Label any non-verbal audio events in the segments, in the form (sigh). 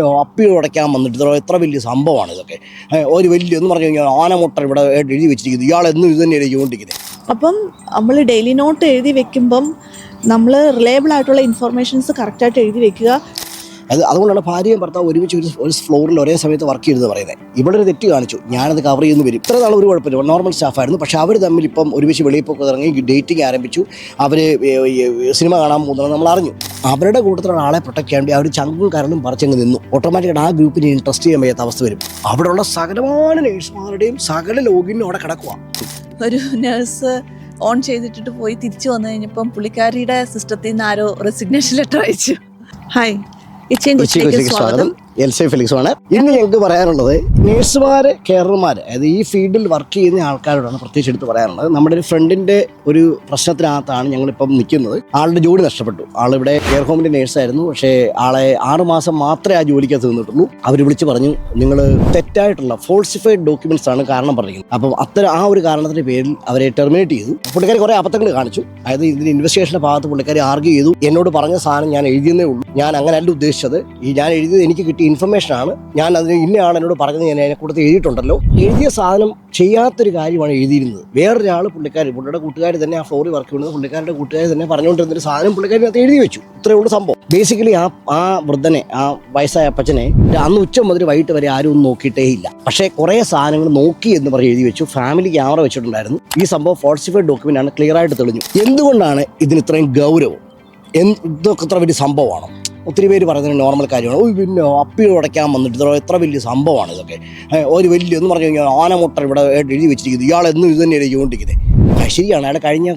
Appeal ഉടയ്ക്കാൻ വന്നിട്ട് എത്ര വലിയ സംഭവമാണ് ഇതൊക്കെ. ഒരു വലിയ എന്ന് പറഞ്ഞു കഴിഞ്ഞാൽ ആനമുട്ട ഇവിടെ എഴുതി വെച്ചിരിക്കുന്നത് ഇയാൾ എന്നും ഇത് തന്നെ എഴുതിക്കൊണ്ടിരിക്കുന്നത് അപ്പം നമ്മൾ ഡെയിലി നോട്ട് എഴുതി വെക്കുമ്പം നമ്മൾ റിലയബിൾ ആയിട്ടുള്ള ഇൻഫർമേഷൻസ് കറക്റ്റായിട്ട് എഴുതി വെക്കുക. അത് അതുകൊണ്ടാണ് ഭാര്യയും ഭർത്താവ് ഒരുമിച്ച് ഒരു ഒരു ഫ്ലോറിൽ ഒരേ സമയത്ത് വർക്ക് ചെയ്തെന്ന് പറയുന്നത്. ഇവിടെ ഒരു തെറ്റ് കാണിച്ചു. ഞാനത് കവർ ചെയ്യുന്നു വരും. ഇത്ര നാൾ ഒരു കുഴപ്പമില്ല. നോർമൽ സ്റ്റാഫായിരുന്നു പക്ഷേ അവർ തമ്മിൽ ഇപ്പം ഒരുമിച്ച് വെളിയിൽ പോക്ക് ഇറങ്ങി ഡേറ്റിംഗ് ആരംഭിച്ചു. അവർ സിനിമ കാണാൻ പോകുന്നത് നമ്മൾ അറിഞ്ഞു. അവരുടെ കൂട്ടത്തിലുള്ള ആളെ പ്രൊട്ടക്ട് ചെയ്യാൻ വേണ്ടി അവർ ചങ്കും കരണും പറിച്ചങ്ങ് നിന്നു. ഓട്ടോമാറ്റിക്കായിട്ട് ആ ഗ്രൂപ്പിനെ ഇൻട്രസ്റ്റ് ചെയ്യാൻ വയ്യാത്ത അവസ്ഥ വരും. അവിടെയുള്ള സകലമായ നേഴ്സുമാരുടെയും സകല ലോഗിനും അവിടെ കിടക്കുക ഒരു നേഴ്സ് ഓൺ ചെയ്തിട്ടിട്ട് പോയി തിരിച്ചു വന്നു കഴിഞ്ഞപ്പം പുള്ളിക്കാരിയുടെ സിസ്റ്റത്തിൽ നിന്ന് ആരോ റെസിഗ്നേഷൻ ലെറ്റർ അയച്ചു. Hi İçin içi içi, içi, C ഫിലിക്സുമാണ്. ആണ് ഇന്ന് ഞങ്ങൾക്ക് പറയാനുള്ളത് നേഴ്സുമാർ കെയർമാർ അതായത് ഈ ഫീൽഡിൽ വർക്ക് ചെയ്യുന്ന ആൾക്കാരോടാണ് പ്രത്യേകിച്ച് എടുത്ത് പറയാനുള്ളത്. നമ്മുടെ ഒരു ഫ്രണ്ടിന്റെ ഒരു പ്രശ്നത്തിനകത്താണ് ഞങ്ങളിപ്പം നിൽക്കുന്നത്. ആളുടെ ജോലി നഷ്ടപ്പെട്ടു. ആളിവിടെ കെയർ ഹോമിന്റെ നേഴ്സായിരുന്നു. പക്ഷേ ആളെ ആറ് മാസം മാത്രമേ ആ ജോലിക്കകത്ത് നിന്നിട്ടുള്ളൂ. അവർ വിളിച്ച് പറഞ്ഞു നിങ്ങൾ തെറ്റായിട്ടുള്ള ഫോൾസിഫൈഡ് ഡോക്യുമെന്റ്സ് ആണ് കാരണം പറഞ്ഞിരിക്കുന്നത്. അപ്പം അത്തരം ആ ഒരു കാരണത്തിന്റെ പേരിൽ അവരെ ടെർമിനേറ്റ് ചെയ്തു. പുള്ളിക്കാരി കുറേ അബദ്ധങ്ങൾ കാണിച്ചു. അതായത് ഇതിന്റെ ഇൻവെസ്റ്റിഗേഷന്റെ ഭാഗത്ത് പുള്ളിക്കാരി ആർഗ്യൂ ചെയ്തു. എന്നോട് പറഞ്ഞ സാധനം ഞാൻ എഴുതിയെന്നേ ഉള്ളൂ. ഞാൻ അങ്ങനെയല്ല ഉദ്ദേശിച്ചത്. ഈ ഞാൻ എഴുതിയത് എനിക്ക് കിട്ടിയ ഇൻഫർമേഷൻ ആണ്. ഞാൻ അതിന് ഇന്നയാണ് എന്നോട് പറഞ്ഞത് ഞാൻ അതിനെ കൂടുതൽ എഴുതിയിട്ടുണ്ടല്ലോ. എഴുതിയ സാധനം ചെയ്യാത്തൊരു കാര്യമാണ് എഴുതിയിരുന്നത്. വേറൊരാൾ പുള്ളിക്കാരി പുള്ളിയുടെ കൂട്ടുകാർ തന്നെ ആ ഫ്ലോറിൽ വർക്ക് ചെയ്യുന്നത് പുള്ളിക്കാരുടെ കൂട്ടുകാർ തന്നെ പറഞ്ഞുകൊണ്ടിരുന്ന ഒരു സാധനം പുള്ളിക്കാരി അത് എഴുതി വെച്ചു. ഇത്രയേ ഉള്ളൂ സംഭവം. ബേസിക്കലി ആ ആ വൃദ്ധനെ ആ വയസ്സായ അപ്പച്ചനെ അന്ന് ഉച്ച മുതൽ വൈകിട്ട് വരെ ആരും ഒന്നും നോക്കിയിട്ടേ ഇല്ല. പക്ഷേ കുറേ സാധനങ്ങൾ നോക്കി എന്ന് പറഞ്ഞ് എഴുതി വെച്ചു. ഫാമിലി ക്യാമറ വെച്ചിട്ടുണ്ടായിരുന്നു. ഈ സംഭവം ഫോൾസിഫൈഡ് ഡോക്യുമെന്റ് ആണ് ക്ലിയർ ആയിട്ട് തെളിഞ്ഞു. എന്തുകൊണ്ടാണ് ഇതിന് ഇത്രയും ഗൗരവം? എന്തൊക്കെ ഇത്ര വലിയ സംഭവമാണ്? ഒത്തിരി പേര് പറയുന്നത് നോർമൽ കാര്യമാണ്. ഓ പിന്നെ അപ്പീൽ ഉടയ്ക്കാൻ വന്നിട്ട് ഇത്ര എത്ര വലിയ സംഭവമാണ് ഇതൊക്കെ. ഒരു വലിയ എന്ന് പറഞ്ഞു കഴിഞ്ഞാൽ ആനമുട്ട ഇവിടെ എഴുതി വെച്ചിരിക്കുന്നത് ഇയാൾ എന്നും ഇത് തന്നെയാണ് ചെയ്തുകൊണ്ടിരിക്കുന്നത്. ശരിയാണ്. അയാൾ കഴിഞ്ഞ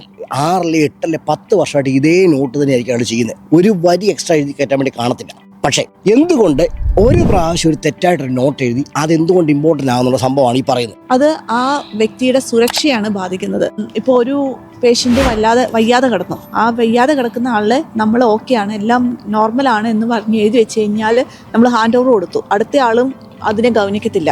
ആറിലെ എട്ടല്ലേ പത്ത് വർഷമായിട്ട് ഇതേ നോട്ട് തന്നെയായിരിക്കും അയാൾ ചെയ്യുന്നത്. ഒരു വരി എക്സ്ട്രാ എഴുതി കയറ്റാൻ വേണ്ടി കാണത്തില്ല. പക്ഷേ എന്തുകൊണ്ട് ഒരു പ്രാവശ്യം ഒരു തെറ്റായിട്ടൊരു നോട്ട് എഴുതി അത് എന്തുകൊണ്ട് ഇമ്പോർട്ടന്റ് ആകുന്നുള്ള സംഭവമാണ് ഈ പറയുന്നത്? അത് ആ വ്യക്തിയുടെ സുരക്ഷയാണ് ബാധിക്കുന്നത്. ഇപ്പോൾ ഒരു പേഷ്യന്റ് വല്ലാതെ വയ്യാതെ കിടന്നു. ആ വയ്യാതെ കിടക്കുന്ന ആളെ നമ്മൾ ഓക്കെയാണ് എല്ലാം നോർമലാണ് എന്ന് പറഞ്ഞ് എഴുതി വെച്ച് കഴിഞ്ഞാൽ നമ്മൾ ഹാൻഡ് ഓവർ കൊടുത്തു. അടുത്ത ആളും അതിനെ ഗൗനിക്കത്തില്ല.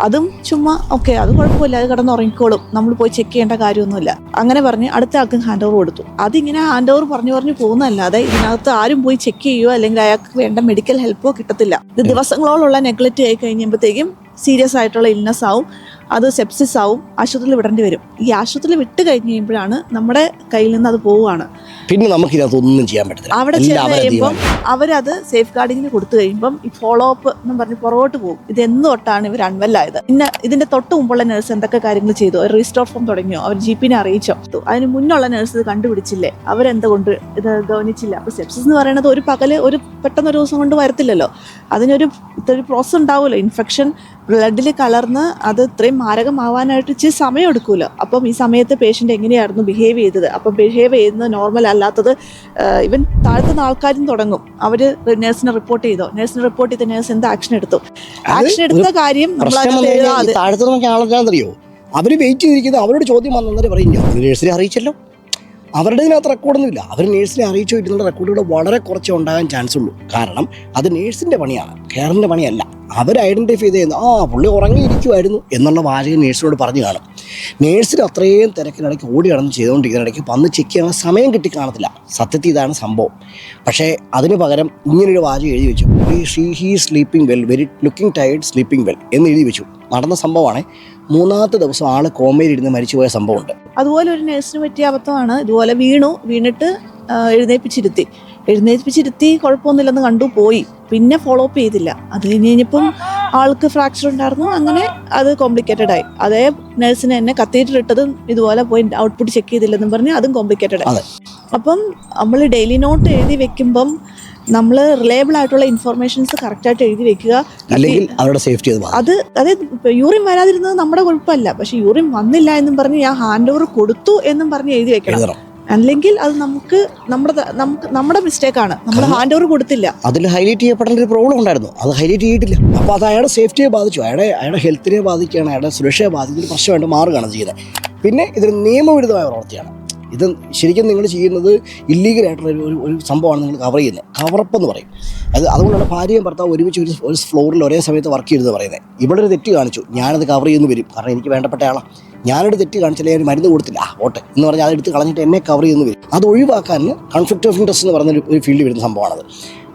അതും ചുമ്മാ ഓക്കെ അത് കുഴപ്പമില്ല അത് കിടന്ന് ഉറങ്ങിക്കോളും. നമ്മൾ പോയി ചെക്ക് ചെയ്യേണ്ട കാര്യമൊന്നുമില്ല. അങ്ങനെ പറഞ്ഞ് അടുത്ത ആൾക്കും ഹാൻഡ് ഓവർ കൊടുത്തു. അതിങ്ങനെ ഹാൻഡ് ഓവർ പറഞ്ഞു പറഞ്ഞു പോകുന്നതല്ലാതെ ഇതിനകത്ത് ആരും പോയി ചെക്ക് ചെയ്യുകയോ അല്ലെങ്കിൽ അയാൾക്ക് വേണ്ട മെഡിക്കൽ ഹെൽപ്പോ കിട്ടത്തില്ല. ഇത് ദിവസങ്ങളോളുള്ള നെഗ്ലക്റ്റ് ആയി കഴിയുമ്പോഴത്തേക്കും സീരിയസ് ആയിട്ടുള്ള ഇൽനെസ് ആവും. അത് സെപ്സിസ് ആവും ആശുപത്രിയിൽ വിടേണ്ടി വരും. ഈ ആശുപത്രിയിൽ വിട്ട് കഴിഞ്ഞ് കഴിയുമ്പോഴാണ് നമ്മുടെ കയ്യിൽ നിന്ന് അത് പോവുകയാണ്. പിന്നെ നമുക്ക് ഒന്നും ചെയ്യാൻ പറ്റില്ല അവിടെ ചെന്ന് കഴിയുമ്പം അവരത് സേഫ് ഗാർഡിങ്ങിന് കൊടുത്തു കഴിയുമ്പം ഈ ഫോളോ അപ്പ് എന്ന് പറഞ്ഞ് പുറകോട്ട് പോകും. ഇത് എന്ന് തൊട്ടാണ് ഇവർ അൺവെല്ലായത് പിന്നെ ഇതിന്റെ തൊട്ട് മുമ്പുള്ള നഴ്സ് എന്തൊക്കെ കാര്യങ്ങൾ ചെയ്തു? ഒരു റീസ്റ്റോർ ഫോം തുടങ്ങിയോ? അവർ ജി പിന്നെ അറിയിച്ചോ? അതിന് മുന്നുള്ള നഴ്സ് ഇത് കണ്ടുപിടിച്ചില്ലേ? അവരെന്തുകൊണ്ട് ഇത് ഗവനിച്ചില്ല? അപ്പൊ സെപ്സിസ് എന്ന് പറയുന്നത് ഒരു പകൽ ഒരു പെട്ടെന്ന് ഒരു ദിവസം കൊണ്ട് വരത്തില്ലല്ലോ. അതിനൊരു ഇത്ര പ്രോസസ് ഉണ്ടാവുമല്ലോ. ഇൻഫെക്ഷൻ ബ്ലഡിൽ കലർന്ന് അത് ഇത്രയും മാരകമാവാനായിട്ട് ഇച്ചിരി സമയം എടുക്കുമല്ലോ അപ്പം ഈ സമയത്ത് പേഷ്യന്റ് എങ്ങനെയായിരുന്നു ബിഹേവ് ചെയ്തത്? അപ്പം ബിഹേവ് ചെയ്യുന്നത് നോർമൽ അല്ലാത്തത് ഇവൻ താഴ്ത്തുന്ന ആൾക്കാരും തുടങ്ങും. അവർ നേഴ്സിനെ റിപ്പോർട്ട് ചെയ്തോ? നേഴ്സിനെ റിപ്പോർട്ട് ചെയ്ത നേഴ്സ് എന്ത് ആക്ഷൻ എടുത്തു? ആക്ഷൻ എടുത്ത കാര്യം നമ്മൾ പ്രശ്നം അതിനകത്ത് വന്നു കഴിഞ്ഞാൽ എഴുതാതെ ഈ താഴത്ത് നോക്കിയ ആളെന്താണെന്നറിയോ? അവർ വെയിറ്റ് ചെയ്തിരിക്കുന്നത് അവരോട് ചോദ്യം വന്നേരം പറയുന്നു. നേഴ്സിനെ അറിയിച്ചല്ലോ. അവരുടെ ഇതിനകത്ത് റെക്കോർഡൊന്നുമില്ല അവർ നേഴ്സിനെ അറിയിച്ചു വരുന്നുള്ള റെക്കോർഡുകൾ വളരെ കുറച്ചേ ഉണ്ടാകാൻ ചാൻസ് ഉള്ളൂ. കാരണം അത് നേഴ്സിന്റെ പണിയാണ് കെയറിന്റെ പണിയല്ല. അവർ ഐഡന്റിഫൈ ചെയ്യുന്നു ആ പുള്ളി ഉറങ്ങിയിരിക്കുമായിരുന്നു എന്നുള്ള വാചകം നേഴ്സിനോട് പറഞ്ഞു കാണും. നേഴ്സിന് അത്രയും തിരക്കിനിടയ്ക്ക് ഓടി കടന്ന് ചെയ്തുകൊണ്ടിരിക്കുന്നിടയ്ക്ക് വന്ന് ചെക്ക് ചെയ്യാൻ സമയം കിട്ടി കാണത്തില്ല. സത്യത്തിൽ ഇതാണ് സംഭവം. പക്ഷേ അതിന് പകരം ഇങ്ങനൊരു വാചകം എഴുതി വെച്ചു. She he sleeping well very looking tired sleeping well എന്ന് എഴുതി വെച്ചു. നടന്ന സംഭവമാണ്. മൂന്നാമത്തെ ദിവസം ആൾ കോമയിലിരുന്ന് മരിച്ചുപോയ സംഭവമുണ്ട്. അതുപോലെ ഒരു നഴ്സിന് പറ്റിയ അബദ്ധമാണ്. ഇതുപോലെ വീണു വീണിട്ട് എഴുന്നേൽപ്പിച്ചിരുത്തി. എഴുന്നേൽപ്പിച്ചിരുത്തി കുഴപ്പമൊന്നുമില്ലെന്ന് കണ്ടു പോയി. പിന്നെ ഫോളോ അപ്പ് ചെയ്തില്ല. അത് കഴിഞ്ഞ് കഴിഞ്ഞപ്പം ആൾക്ക് ഫ്രാക്ചർ ഉണ്ടായിരുന്നു. അങ്ങനെ അത് കോംപ്ലിക്കേറ്റഡ് ആയി. അതേ നഴ്സിന് എന്നെ കത്തീറ്റർ ഇട്ടതും ഇതുപോലെ പോയി ഔട്ട്പുട്ട് ചെക്ക് ചെയ്തില്ലെന്നും പറഞ്ഞ് അതും കോംപ്ലിക്കേറ്റഡ് ആയി. അപ്പം നമ്മൾ ഡെയിലി നോട്ട് എഴുതി വെക്കുമ്പം നമ്മൾ റിലയബിൾ ആയിട്ടുള്ള ഇൻഫർമേഷൻസ് കറക്റ്റായിട്ട് എഴുതി വെക്കുക. അല്ലെങ്കിൽ അവരുടെ സേഫ്റ്റി അത് അത് അതായത് യൂറിൻ വരാതിരുന്നത് നമ്മുടെ കുഴപ്പമല്ല. പക്ഷെ യൂറിൻ വന്നില്ല എന്നും പറഞ്ഞ് ഞാൻ ഹാൻഡ് ഓവർ കൊടുത്തു എന്നും പറഞ്ഞ് എഴുതി വെക്കണം. അല്ലെങ്കിൽ അത് നമുക്ക് നമ്മുടെ നമുക്ക് നമ്മുടെ മിസ്റ്റേക്ക് ആണ്. നമ്മൾ ഹാൻഡ് ഓവർ കൊടുത്തില്ല. അതിൽ ഹൈലൈറ്റ് ചെയ്യപ്പെടേണ്ട ഒരു പ്രോബ്ലം ഉണ്ടായിരുന്നു. അത് ഹൈലൈറ്റ് ചെയ്തിട്ടില്ല. അപ്പോൾ അത് അയാളുടെ സേഫ്റ്റിയെ ബാധിച്ചു. അയാളെ അയാളുടെ ഹെൽത്തിനെ ബാധിക്കുകയാണ്. അയാളുടെ സുരക്ഷയെ ബാധിക്കുന്ന പ്രശ്നമായിട്ട് മാറുകയാണ് ചെയ്യുന്നത്. പിന്നെ ഇതൊരു നിയമവിരുദ്ധമായ പ്രവൃത്തിയാണ്. ഇത് ശരിക്കും നിങ്ങൾ ചെയ്യുന്നത് ഇല്ലീഗലായിട്ടുള്ള ഒരു ഒരു- സംഭവമാണ് നിങ്ങൾ കവർ ചെയ്യുന്നത്. കവറപ്പ് എന്ന് പറയും. അത് അതുകൊണ്ടാണ് ഭാര്യയും ഭർത്താവ് ഒരുമിച്ച് ഒരു ഒരു ഫ്ലോറിൽ ഒരേ സമയത്ത് വർക്ക് ചെയ്തെന്ന് പറയുന്നത് ഇവിടെ ഒരു തെറ്റ് കാണിച്ചു. ഞാനത് കവർ ചെയ്യുന്നു വരും. കാരണം എനിക്ക് വേണ്ടപ്പെട്ട ആളാണ് ഞാനൊരു തെറ്റ് കാണിച്ചില്ല ഞാൻ മരുന്ന് കൊടുത്തില്ല. ആ ഓട്ടെ എന്ന് പറഞ്ഞാൽ അതെടുത്ത് കളഞ്ഞിട്ട് എന്നെ കവർ ചെയ്യുന്നു വരും. അത് ഒഴിവാക്കാൻ കൺഫ്ലിക്റ്റ് ഓഫ് ഇൻട്രസ്റ്റ് എന്ന് പറയുന്ന ഒരു- ഫീൽഡ് വരുന്ന സംഭവമാണത്.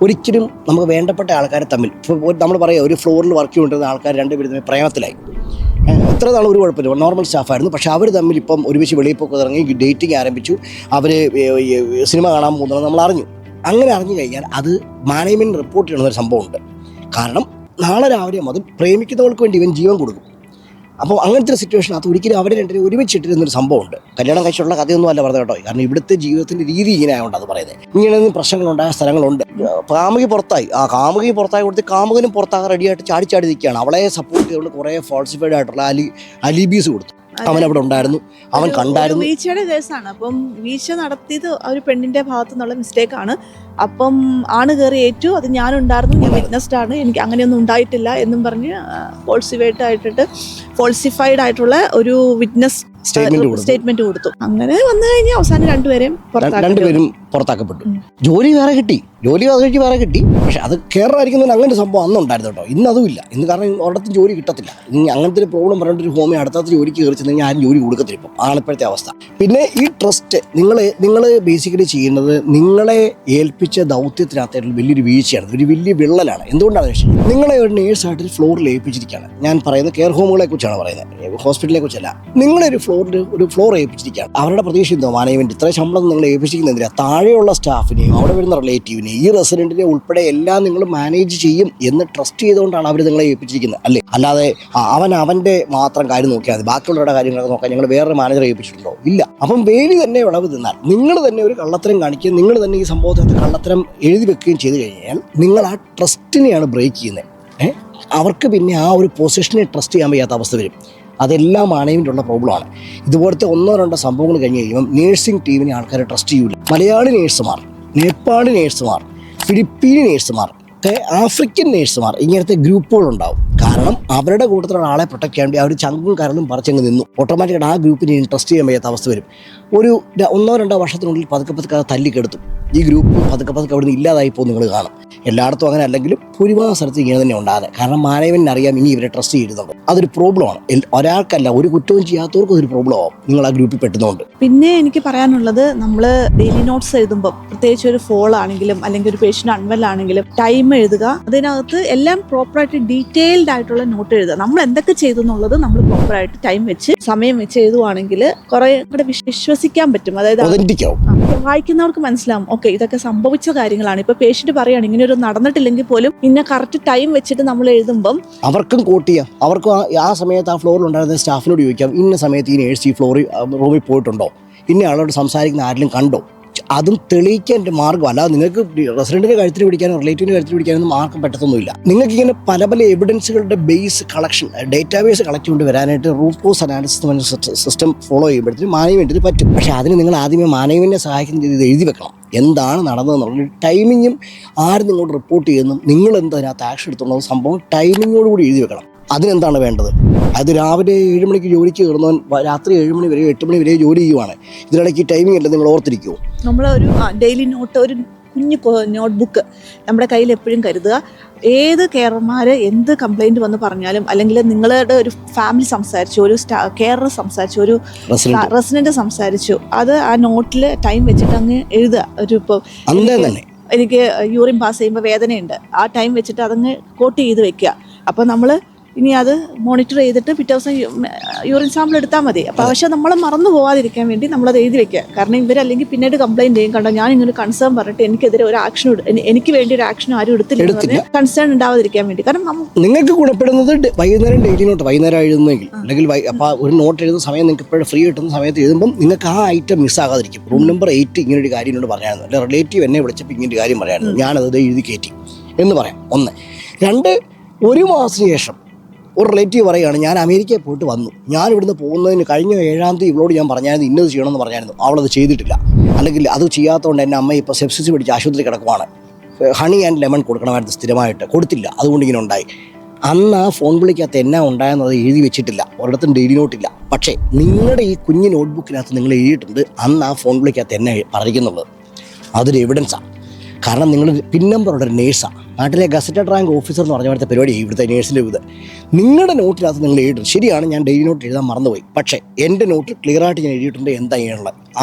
ഒരിക്കലും നമുക്ക് വേണ്ടപ്പെട്ട ആൾക്കാരെ തമ്മിൽ നമ്മൾ പറയാം ഒരു ഫ്ലോറിൽ വർക്ക് ചെയ്തുകൊണ്ടിരുന്ന ആൾക്കാർ രണ്ടുപേരും തമ്മിൽ പ്രേമത്തിലായി. എത്ര നാൾ ഒരു കുഴപ്പമില്ല. നോർമൽ സ്റ്റാഫായിരുന്നു പക്ഷേ അവർ തമ്മിൽ ഇപ്പം ഒരുമിച്ച് വെളിയിൽ പോയി ഇറങ്ങി ഡേറ്റിംഗ് ആരംഭിച്ചു. അവർ സിനിമ കാണാൻ പോകുന്നത് നമ്മൾ അറിഞ്ഞു. അങ്ങനെ അറിഞ്ഞു കഴിഞ്ഞാൽ അത് മാനേജ്മെന്റ് റിപ്പോർട്ട് ചെയ്യണമെന്നൊരു സംഭവമുണ്ട്. കാരണം നാളെ രാവിലെ മുതൽ പ്രേമിക്കുന്നവർക്ക് വേണ്ടി ഇവൻ ജീവൻ കൊടുക്കും. അപ്പോൾ അങ്ങനത്തെ ഒരു സിറ്റുവേഷൻ അത് ഒരിക്കലും അവരെ രണ്ടുപേരും ഒരുമിച്ചിട്ടിരുന്നൊരു സംഭവമുണ്ട്. കല്യാണം കഴിച്ചിട്ടുള്ള കഥയൊന്നും അല്ല പറഞ്ഞത് കേട്ടോ. കാരണം ഇവിടുത്തെ ജീവിതത്തിന്റെ രീതി ഇങ്ങനെ ആയതുകൊണ്ട് അത് പറയുന്നത് ഇങ്ങനെ പ്രശ്നങ്ങളുണ്ടായ സ്ഥലങ്ങളുണ്ട്. കാമുകി പുറത്തായി. ആ കാമുകി പുറത്തായി കൊടുത്ത് കാമുകനും പുറത്താകാൻ റെഡിയായിട്ട് ചാടി ചാടി നിൽക്കുകയാണ്. അവളെ സപ്പോർട്ട് ചെയ്തുകൊണ്ട് കുറേ ഫോൾസിഫൈഡ് ആയിട്ടുള്ള അലി അലിബീസ് കൊടുത്തു. അവൻ അവിടെ ഉണ്ടായിരുന്നു. അവൻ കണ്ടായിരുന്നു. വീഴ്ചയുടെ കേസാണ്. അപ്പം വീഴ്ച നടത്തിയത് ആ ഒരു പെണ്ണിന്റെ ഭാഗത്തു നിന്നുള്ള മിസ്റ്റേക്ക് ആണ്. അപ്പം ആണ് കയറി ഏറ്റു. അത് ഞാനുണ്ടായിരുന്നു. ഞാൻ വിറ്റ്നസ്ഡ് ആണ്. എനിക്ക് അങ്ങനെയൊന്നും ഉണ്ടായിട്ടില്ല എന്നും പറഞ്ഞ് ഫോൾസിഫൈഡ് ആയിട്ടിട്ട് ഫോൾസിഫൈഡ് ആയിട്ടുള്ള ഒരു വിറ്റ്നസ് സ്റ്റേറ്റ്മെന്റ് കൊടുത്തു. അങ്ങനെ വന്നു കഴിഞ്ഞാൽ അവസാനം രണ്ടുപേരെയും രണ്ടുപേരും പുറത്താക്കപ്പെട്ടു. ജോലി വേറെ കിട്ടി. ജോലി വേറെ കിട്ടി വേറെ കിട്ടി. പക്ഷെ അത് കയറായിരിക്കുന്നതിന് അങ്ങനെ സംഭവം അന്ന് ഉണ്ടായിരുന്നു കേട്ടോ. ഇന്ന് അതും ഇല്ല. ഇന്ന് കാരണം ഒരിടത്തും ജോലി കിട്ടത്തില്ല. ഇനി അങ്ങനത്തെ ഒരു പ്രോബ്ലം പറഞ്ഞിട്ട് ഒരു ഹോമി അടുത്തത് ജോലിക്ക് കയറി ചെന്നെങ്കിൽ ആരും ജോലി കൊടുക്കത്തില്ല ഇപ്പം. ആണ് ഇപ്പോഴത്തെ അവസ്ഥ. പിന്നെ ഈ ട്രസ്റ്റ് നിങ്ങൾ നിങ്ങൾ ബേസിക്കലി ചെയ്യുന്നത് നിങ്ങളെ ഏൽപ്പിച്ച ദൗത്യത്തിനകത്തായിട്ട് വലിയൊരു വീഴ്ചയാണ് ഒരു വലിയ വിള്ളലാണ്. എന്തുകൊണ്ടാണ് വെച്ചാൽ നിങ്ങളെ ഒരു നേഴ്സായിട്ട് ഒരു ഫ്ലോറിൽ ഏൽപ്പിച്ചിരിക്കുകയാണ്. ഞാൻ പറയുന്നത് കെയർ ഹോമുകളെ കുറിച്ചാണ് പറയുന്നത്. ഹോസ്പിറ്റലിനെ കുറിച്ചല്ല. നിങ്ങളെ ഒരു ഫ്ലോറിൽ ഒരു ഫ്ലോർ ഏൽപ്പിച്ചിരിക്കുകയാണ്. അവരുടെ പ്രതീക്ഷ എന്തോ? മാനേജ്മെന്റ് ഇത്ര ശമ്പളം നിങ്ങൾ ഏൽപ്പിച്ചിരിക്കുന്നതിന് താഴെയുള്ള സ്റ്റാഫിനെയും അവിടെ വരുന്ന റിലേറ്റീവിനെയും ഈ റെസിഡന്റിനെ ഉൾപ്പെടെ എല്ലാം നിങ്ങൾ മാനേജ് ചെയ്യും എന്ന് ട്രസ്റ്റ് ചെയ്തുകൊണ്ടാണ് അവർ നിങ്ങളെ ഏൽപ്പിച്ചിരിക്കുന്നത്. അല്ലേ? അല്ലാതെ അവൻ അവന്റെ മാത്രം കാര്യം നോക്കിയാൽ മതി. ബാക്കിയുള്ളവരുടെ കാര്യങ്ങളൊക്കെ നോക്കാൻ ഞങ്ങൾ വേറൊരു മാനേജർ ഏൽപ്പിച്ചിട്ടുണ്ടോ? ഇല്ല. അപ്പം വേലി തന്നെ വിളവ് തിന്നാൽ നിങ്ങൾ തന്നെ ഒരു കള്ളത്തരം കാണിക്കുക നിങ്ങൾ തന്നെ ഈ സംഭവത്തിനകത്ത് കള്ളത്തരം എഴുതി വെക്കുകയും ചെയ്തു കഴിഞ്ഞാൽ നിങ്ങൾ ആ ട്രസ്റ്റിനെയാണ് ബ്രേക്ക് ചെയ്യുന്നത്. ഏഹ് അവർക്ക് പിന്നെ ആ ഒരു പൊസിഷനെ ട്രസ്റ്റ് ചെയ്യാൻ വയ്യാത്ത അവസ്ഥ വരും. അതെല്ലാം മാനേജ്മെന്റുള്ള പ്രോബ്ലമാണ് ഇതുപോലത്തെ ഒന്നോ രണ്ടോ സംഭവങ്ങൾ കഴിഞ്ഞ് കഴിയുമ്പം നേഴ്സിംഗ് ടീമിനെ ആൾക്കാരെ ട്രസ്റ്റ് ചെയ്യൂല. മലയാളി നേഴ്സുമാർ നേപ്പാളി നേഴ്സുമാർ ഫിലിപ്പീനി നേഴ്സുമാർ ഒക്കെ ആഫ്രിക്കൻ നേഴ്സുമാർ ഇങ്ങനത്തെ ഗ്രൂപ്പുകളുണ്ടാവും. കാരണം അവരുടെ കൂട്ടത്തിലുള്ള ആളെ പ്രൊട്ടക്ട് ചെയ്യാൻ വേണ്ടി അവർ ചങ്കും കരളും പറിച്ചങ്ങ് നിന്നു. ഓട്ടോമാറ്റിക്കായിട്ട് ആ ഗ്രൂപ്പിനെ ഇൻട്രസ്റ്റ് ചെയ്യാൻ വയ്യാത്ത അവസ്ഥ വരും. ഒരു ഒന്നോ രണ്ടോ വർഷത്തിനുള്ളിൽ പതുക്കെ പതുക്കെ തല്ലിക്കെടുത്തു. ഈ ഗ്രൂപ്പ് പതുക്കെ പതുക്കെ അവിടെ നിന്ന് ഇല്ലാതായി പോകും നിങ്ങൾ കാണും. എല്ലായിടത്തും അങ്ങനെ അല്ലെങ്കിലും ഭൂരിഭാഗം സ്ഥലത്ത് ഇങ്ങനെ തന്നെ ഉണ്ടാകുന്നത്. കാരണം മാനേജ്മെന്റിന് അറിയാം ഇനി ഇവരെ ട്രസ്റ്റ് ചെയ്യുന്നുണ്ട്. അതൊരു പ്രോബ്ലമാണ് ആണ്. ഒരാൾക്കല്ല ഒരു കുറ്റവും ചെയ്യാത്തവർക്കും അതൊരു പ്രോബ്ലം ആവും. നിങ്ങൾ ആ ഗ്രൂപ്പിൽ പെട്ടുന്നുണ്ട് പിന്നെ എനിക്ക് പറയാനുള്ളത് നമ്മൾ ഡെയിലി നോട്ട്സ് എഴുതുമ്പോൾ പ്രത്യേകിച്ച് ഒരു ഫോൾ ആണെങ്കിലും അല്ലെങ്കിൽ ഒരു പേഷ്യന്റ് അൺവെൽ ആണെങ്കിലും ടൈം എഴുതുക. അതിനകത്ത് എല്ലാം പ്രോപ്പറായിട്ട് ഡീറ്റെയിൽഡ് ആയിട്ടുള്ള നോട്ട് എഴുതുക. നമ്മൾ എന്തൊക്കെ ചെയ്തു എന്നുള്ളത് നമ്മൾ പ്രോപ്പറായിട്ട് ടൈം വെച്ച് സമയം വെച്ച് എഴുതുവാണെങ്കിൽ കുറെ കൂടെ വിശ്വസിക്കാൻ പറ്റും. അതായത് വായിക്കുന്നവർക്ക് മനസ്സിലാവും. ഓക്കെ ഇതൊക്കെ സംഭവിച്ച കാര്യങ്ങളാണ്. ഇപ്പൊ പേഷ്യന്റ് ഇങ്ങനെ ഒരു നടന്നിട്ടില്ലെങ്കിൽ പോലും ഇന്ന കറക്റ്റ് ടൈം വെച്ചിട്ട് നമ്മൾ എഴുതുമ്പം അവർക്കും കോട്ട് അവർക്കും ആ സമയത്ത് ആ ഫ്ലോറിൽ ഉണ്ടായിരുന്ന സ്റ്റാഫിനോട് ചോദിക്കാം ഇന്ന സമയത്ത് ഈ നേഴ്സ് ഈ ഫ്ലോറിൽ റൂമിൽ പോയിട്ടുണ്ടോ? ഇന്ന ആളോട് സംസാരിക്കുന്ന ആരെങ്കിലും കണ്ടോ? അതും തെളിയിക്കാൻ ഒരു മാർഗം. അല്ലാതെ നിങ്ങൾക്ക് റെസിഡന്റിന്റെ കഴുത്തിൽ പിടിക്കാനോ റിലേറ്റീവിന്റെ കഴുത്തിൽ പിടിക്കാനൊന്നും ആർക്കും പറ്റത്തൊന്നുമില്ല. നിങ്ങൾക്ക് ഇങ്ങനെ പല പല എവിഡൻസുകളുടെ ബേസ് കളക്ഷൻ ഡേറ്റാബേസ് കളക്ട് കൊണ്ട് വരാനായിട്ട് root cause analysis system follow ചെയ്യുമ്പോഴത്തേക്കും മാനേജ്മെന്റിന് പറ്റും. പക്ഷേ അതിന് നിങ്ങൾ ആദ്യമേ മാനേജ്മെന്റിനെ സഹായിക്കുന്ന രീതിയിൽ എഴുതി വെക്കണം. എന്താണ് നടന്നതെന്നുള്ള ടൈമിങ്ങും ആരും നിങ്ങളോട് റിപ്പോർട്ട് ചെയ്യുന്നു. നിങ്ങൾ എന്ത് അതിനകത്ത് ആക്ഷൻ എടുത്തുള്ള സംഭവം ടൈമിങ്ങോട് കൂടി എഴുതി വെക്കണം. അതിനെന്താണ് വേണ്ടത്? അത് രാവിലെ ഏഴ് മണിക്ക് ജോലിക്ക് കയറുന്നവൻ രാത്രി ഏഴ് മണി വരെ എട്ട് മണി വരെ ജോലി ചെയ്യുവാണ്. ഇതിനിടയ്ക്ക് ടൈമിംഗ് അല്ല നിങ്ങൾ ഓർത്തിരിക്കുമോ നമ്മൾ ഒരു ഡെയിലി നോട്ട് ഒരു കുഞ്ഞു നോട്ട്ബുക്ക് നമ്മുടെ കയ്യിൽ എപ്പോഴും കരുതുക. ഏത് കെയർമാർ എന്ത് കംപ്ലൈന്റ് വന്ന് പറഞ്ഞാലും അല്ലെങ്കിൽ നിങ്ങളുടെ ഒരു ഫാമിലി സംസാരിച്ചു ഒരു സ്റ്റാ കെയറർ സംസാരിച്ചു ഒരു റെസിഡന്റ് റെസിഡന്റ് സംസാരിച്ചു അത് ആ നോട്ടിൽ ടൈം വെച്ചിട്ട് അങ്ങ് എഴുതുക. ഒരു ഇപ്പോൾ എനിക്ക് യൂറിൻ പാസ് ചെയ്യുമ്പോൾ വേദനയുണ്ട്. ആ ടൈം വെച്ചിട്ട് അതങ്ങ് കോട്ട് ചെയ്ത് വെക്കുക. അപ്പോൾ നമ്മൾ ഇനി അത് മോണിറ്റർ ചെയ്തിട്ട് പിറ്റേ ദിവസം യൂറിൻ സാമ്പിൾ എടുത്താൽ മതി. അപ്പോൾ പക്ഷേ നമ്മൾ മറന്നു പോകാതിരിക്കാൻ വേണ്ടി നമ്മളത് എഴുതി വെക്കുക. കാരണം ഇവരല്ലെങ്കിൽ പിന്നീട് കംപ്ലയിന്റ് ചെയ്യും. കണ്ടോ ഞാൻ ഇങ്ങനെ കൺസേൺ പറഞ്ഞിട്ട് എനിക്കെതിരെ ഒരു ആക്ഷൻ എനിക്ക് വേണ്ടി ഒരു ആക്ഷൻ ആരും എടുത്തില്ല കൺസേൺ ഉണ്ടാവാതിരിക്കാൻ വേണ്ടി. കാരണം നിങ്ങൾക്ക് ഗുണപ്പെടുന്നത് വൈകുന്നേരം ഡെയിലി നോട്ട് വൈകുന്നേരം എഴുതുന്നെങ്കിൽ. അല്ലെങ്കിൽ അപ്പോൾ ഒരു നോട്ട് എഴുതുന്ന സമയം നിങ്ങൾക്ക് ഇപ്പോഴും ഫ്രീ കിട്ടുന്ന സമയത്ത് എഴുതുമ്പോൾ നിങ്ങൾക്ക് ആ ഐറ്റം മിസ്സാകാതിരിക്കും റൂം നമ്പർ എയ്റ്റ് ഇങ്ങനെ ഒരു കാര്യം എന്നോട് പറയായിരുന്നു അല്ലെങ്കിൽ റിലേറ്റീവ് എന്നെ വിളിച്ചപ്പോൾ ഇങ്ങനെ ഒരു കാര്യം പറയാനുള്ളത് ഞാനത് എഴുതി കയറ്റി എന്ന് പറയാം. ഒന്ന്. രണ്ട്. ഒരു മാസത്തിന് ശേഷം ഒരു റിലേറ്റീവ് പറയുകയാണ് ഞാൻ അമേരിക്കയിൽ പോയിട്ട് വന്നു. ഞാൻ ഇവിടുന്ന് പോകുന്നതിന് കഴിഞ്ഞ ഏഴാം തീയതി ഇവളോട് ഞാൻ പറഞ്ഞായിരുന്നു ഇന്നത് ചെയ്യണമെന്ന് പറഞ്ഞായിരുന്നു. അവളത് ചെയ്തിട്ടില്ല. അല്ലെങ്കിൽ അത് ചെയ്യാത്തതുകൊണ്ട് എന്റെ അമ്മ ഇപ്പോൾ സെപ്സിസ് പിടിച്ച് ആശുപത്രി കിടക്കുവാണ്. ഹണി ആൻഡ് ലെമൺ കൊടുക്കണമായിരുന്നു സ്ഥിരമായിട്ട്. കൊടുത്തില്ല. അതുകൊണ്ട് ഇങ്ങനെ ഉണ്ടായി. അന്ന് ആ ഫോൺ വിളിക്കകത്ത് എന്നാ ഉണ്ടായെന്നത് എഴുതി വെച്ചിട്ടില്ല. ഒരിടത്തും ഡെയിലി നോട്ടില്ല പക്ഷേ നിങ്ങളുടെ ഈ കുഞ്ഞ് നോട്ട്ബുക്കിനകത്ത് നിങ്ങൾ എഴുതിയിട്ടുണ്ട്. അന്ന് ആ ഫോൺ വിളിക്കകത്ത് എന്നെ പറഞ്ഞിരിക്കുന്നുള്ളത് അതൊരു എവിഡൻസാണ് കാരണം നിങ്ങൾ പിൻ നമ്പറുള്ള ഒരു നേഴ്സാണ് നാട്ടിലെ ഗസറ്റഡ് റാങ്ക് ഓഫീസർ എന്ന് പറഞ്ഞ പോലത്തെ പരിപാടി ഇവിടുത്തെ നേഴ്സിന്റെ ഇത്. നിങ്ങളുടെ നോട്ടിനകത്ത് നിങ്ങൾ എഴുതും ശരിയാണ് ഞാൻ ഡെയിലി നോട്ട് എഴുതാൻ മറന്നുപോയി. പക്ഷേ എന്റെ നോട്ട് ക്ലിയർ ആയിട്ട് ഞാൻ എഴുതിയിട്ടുണ്ട് എന്താ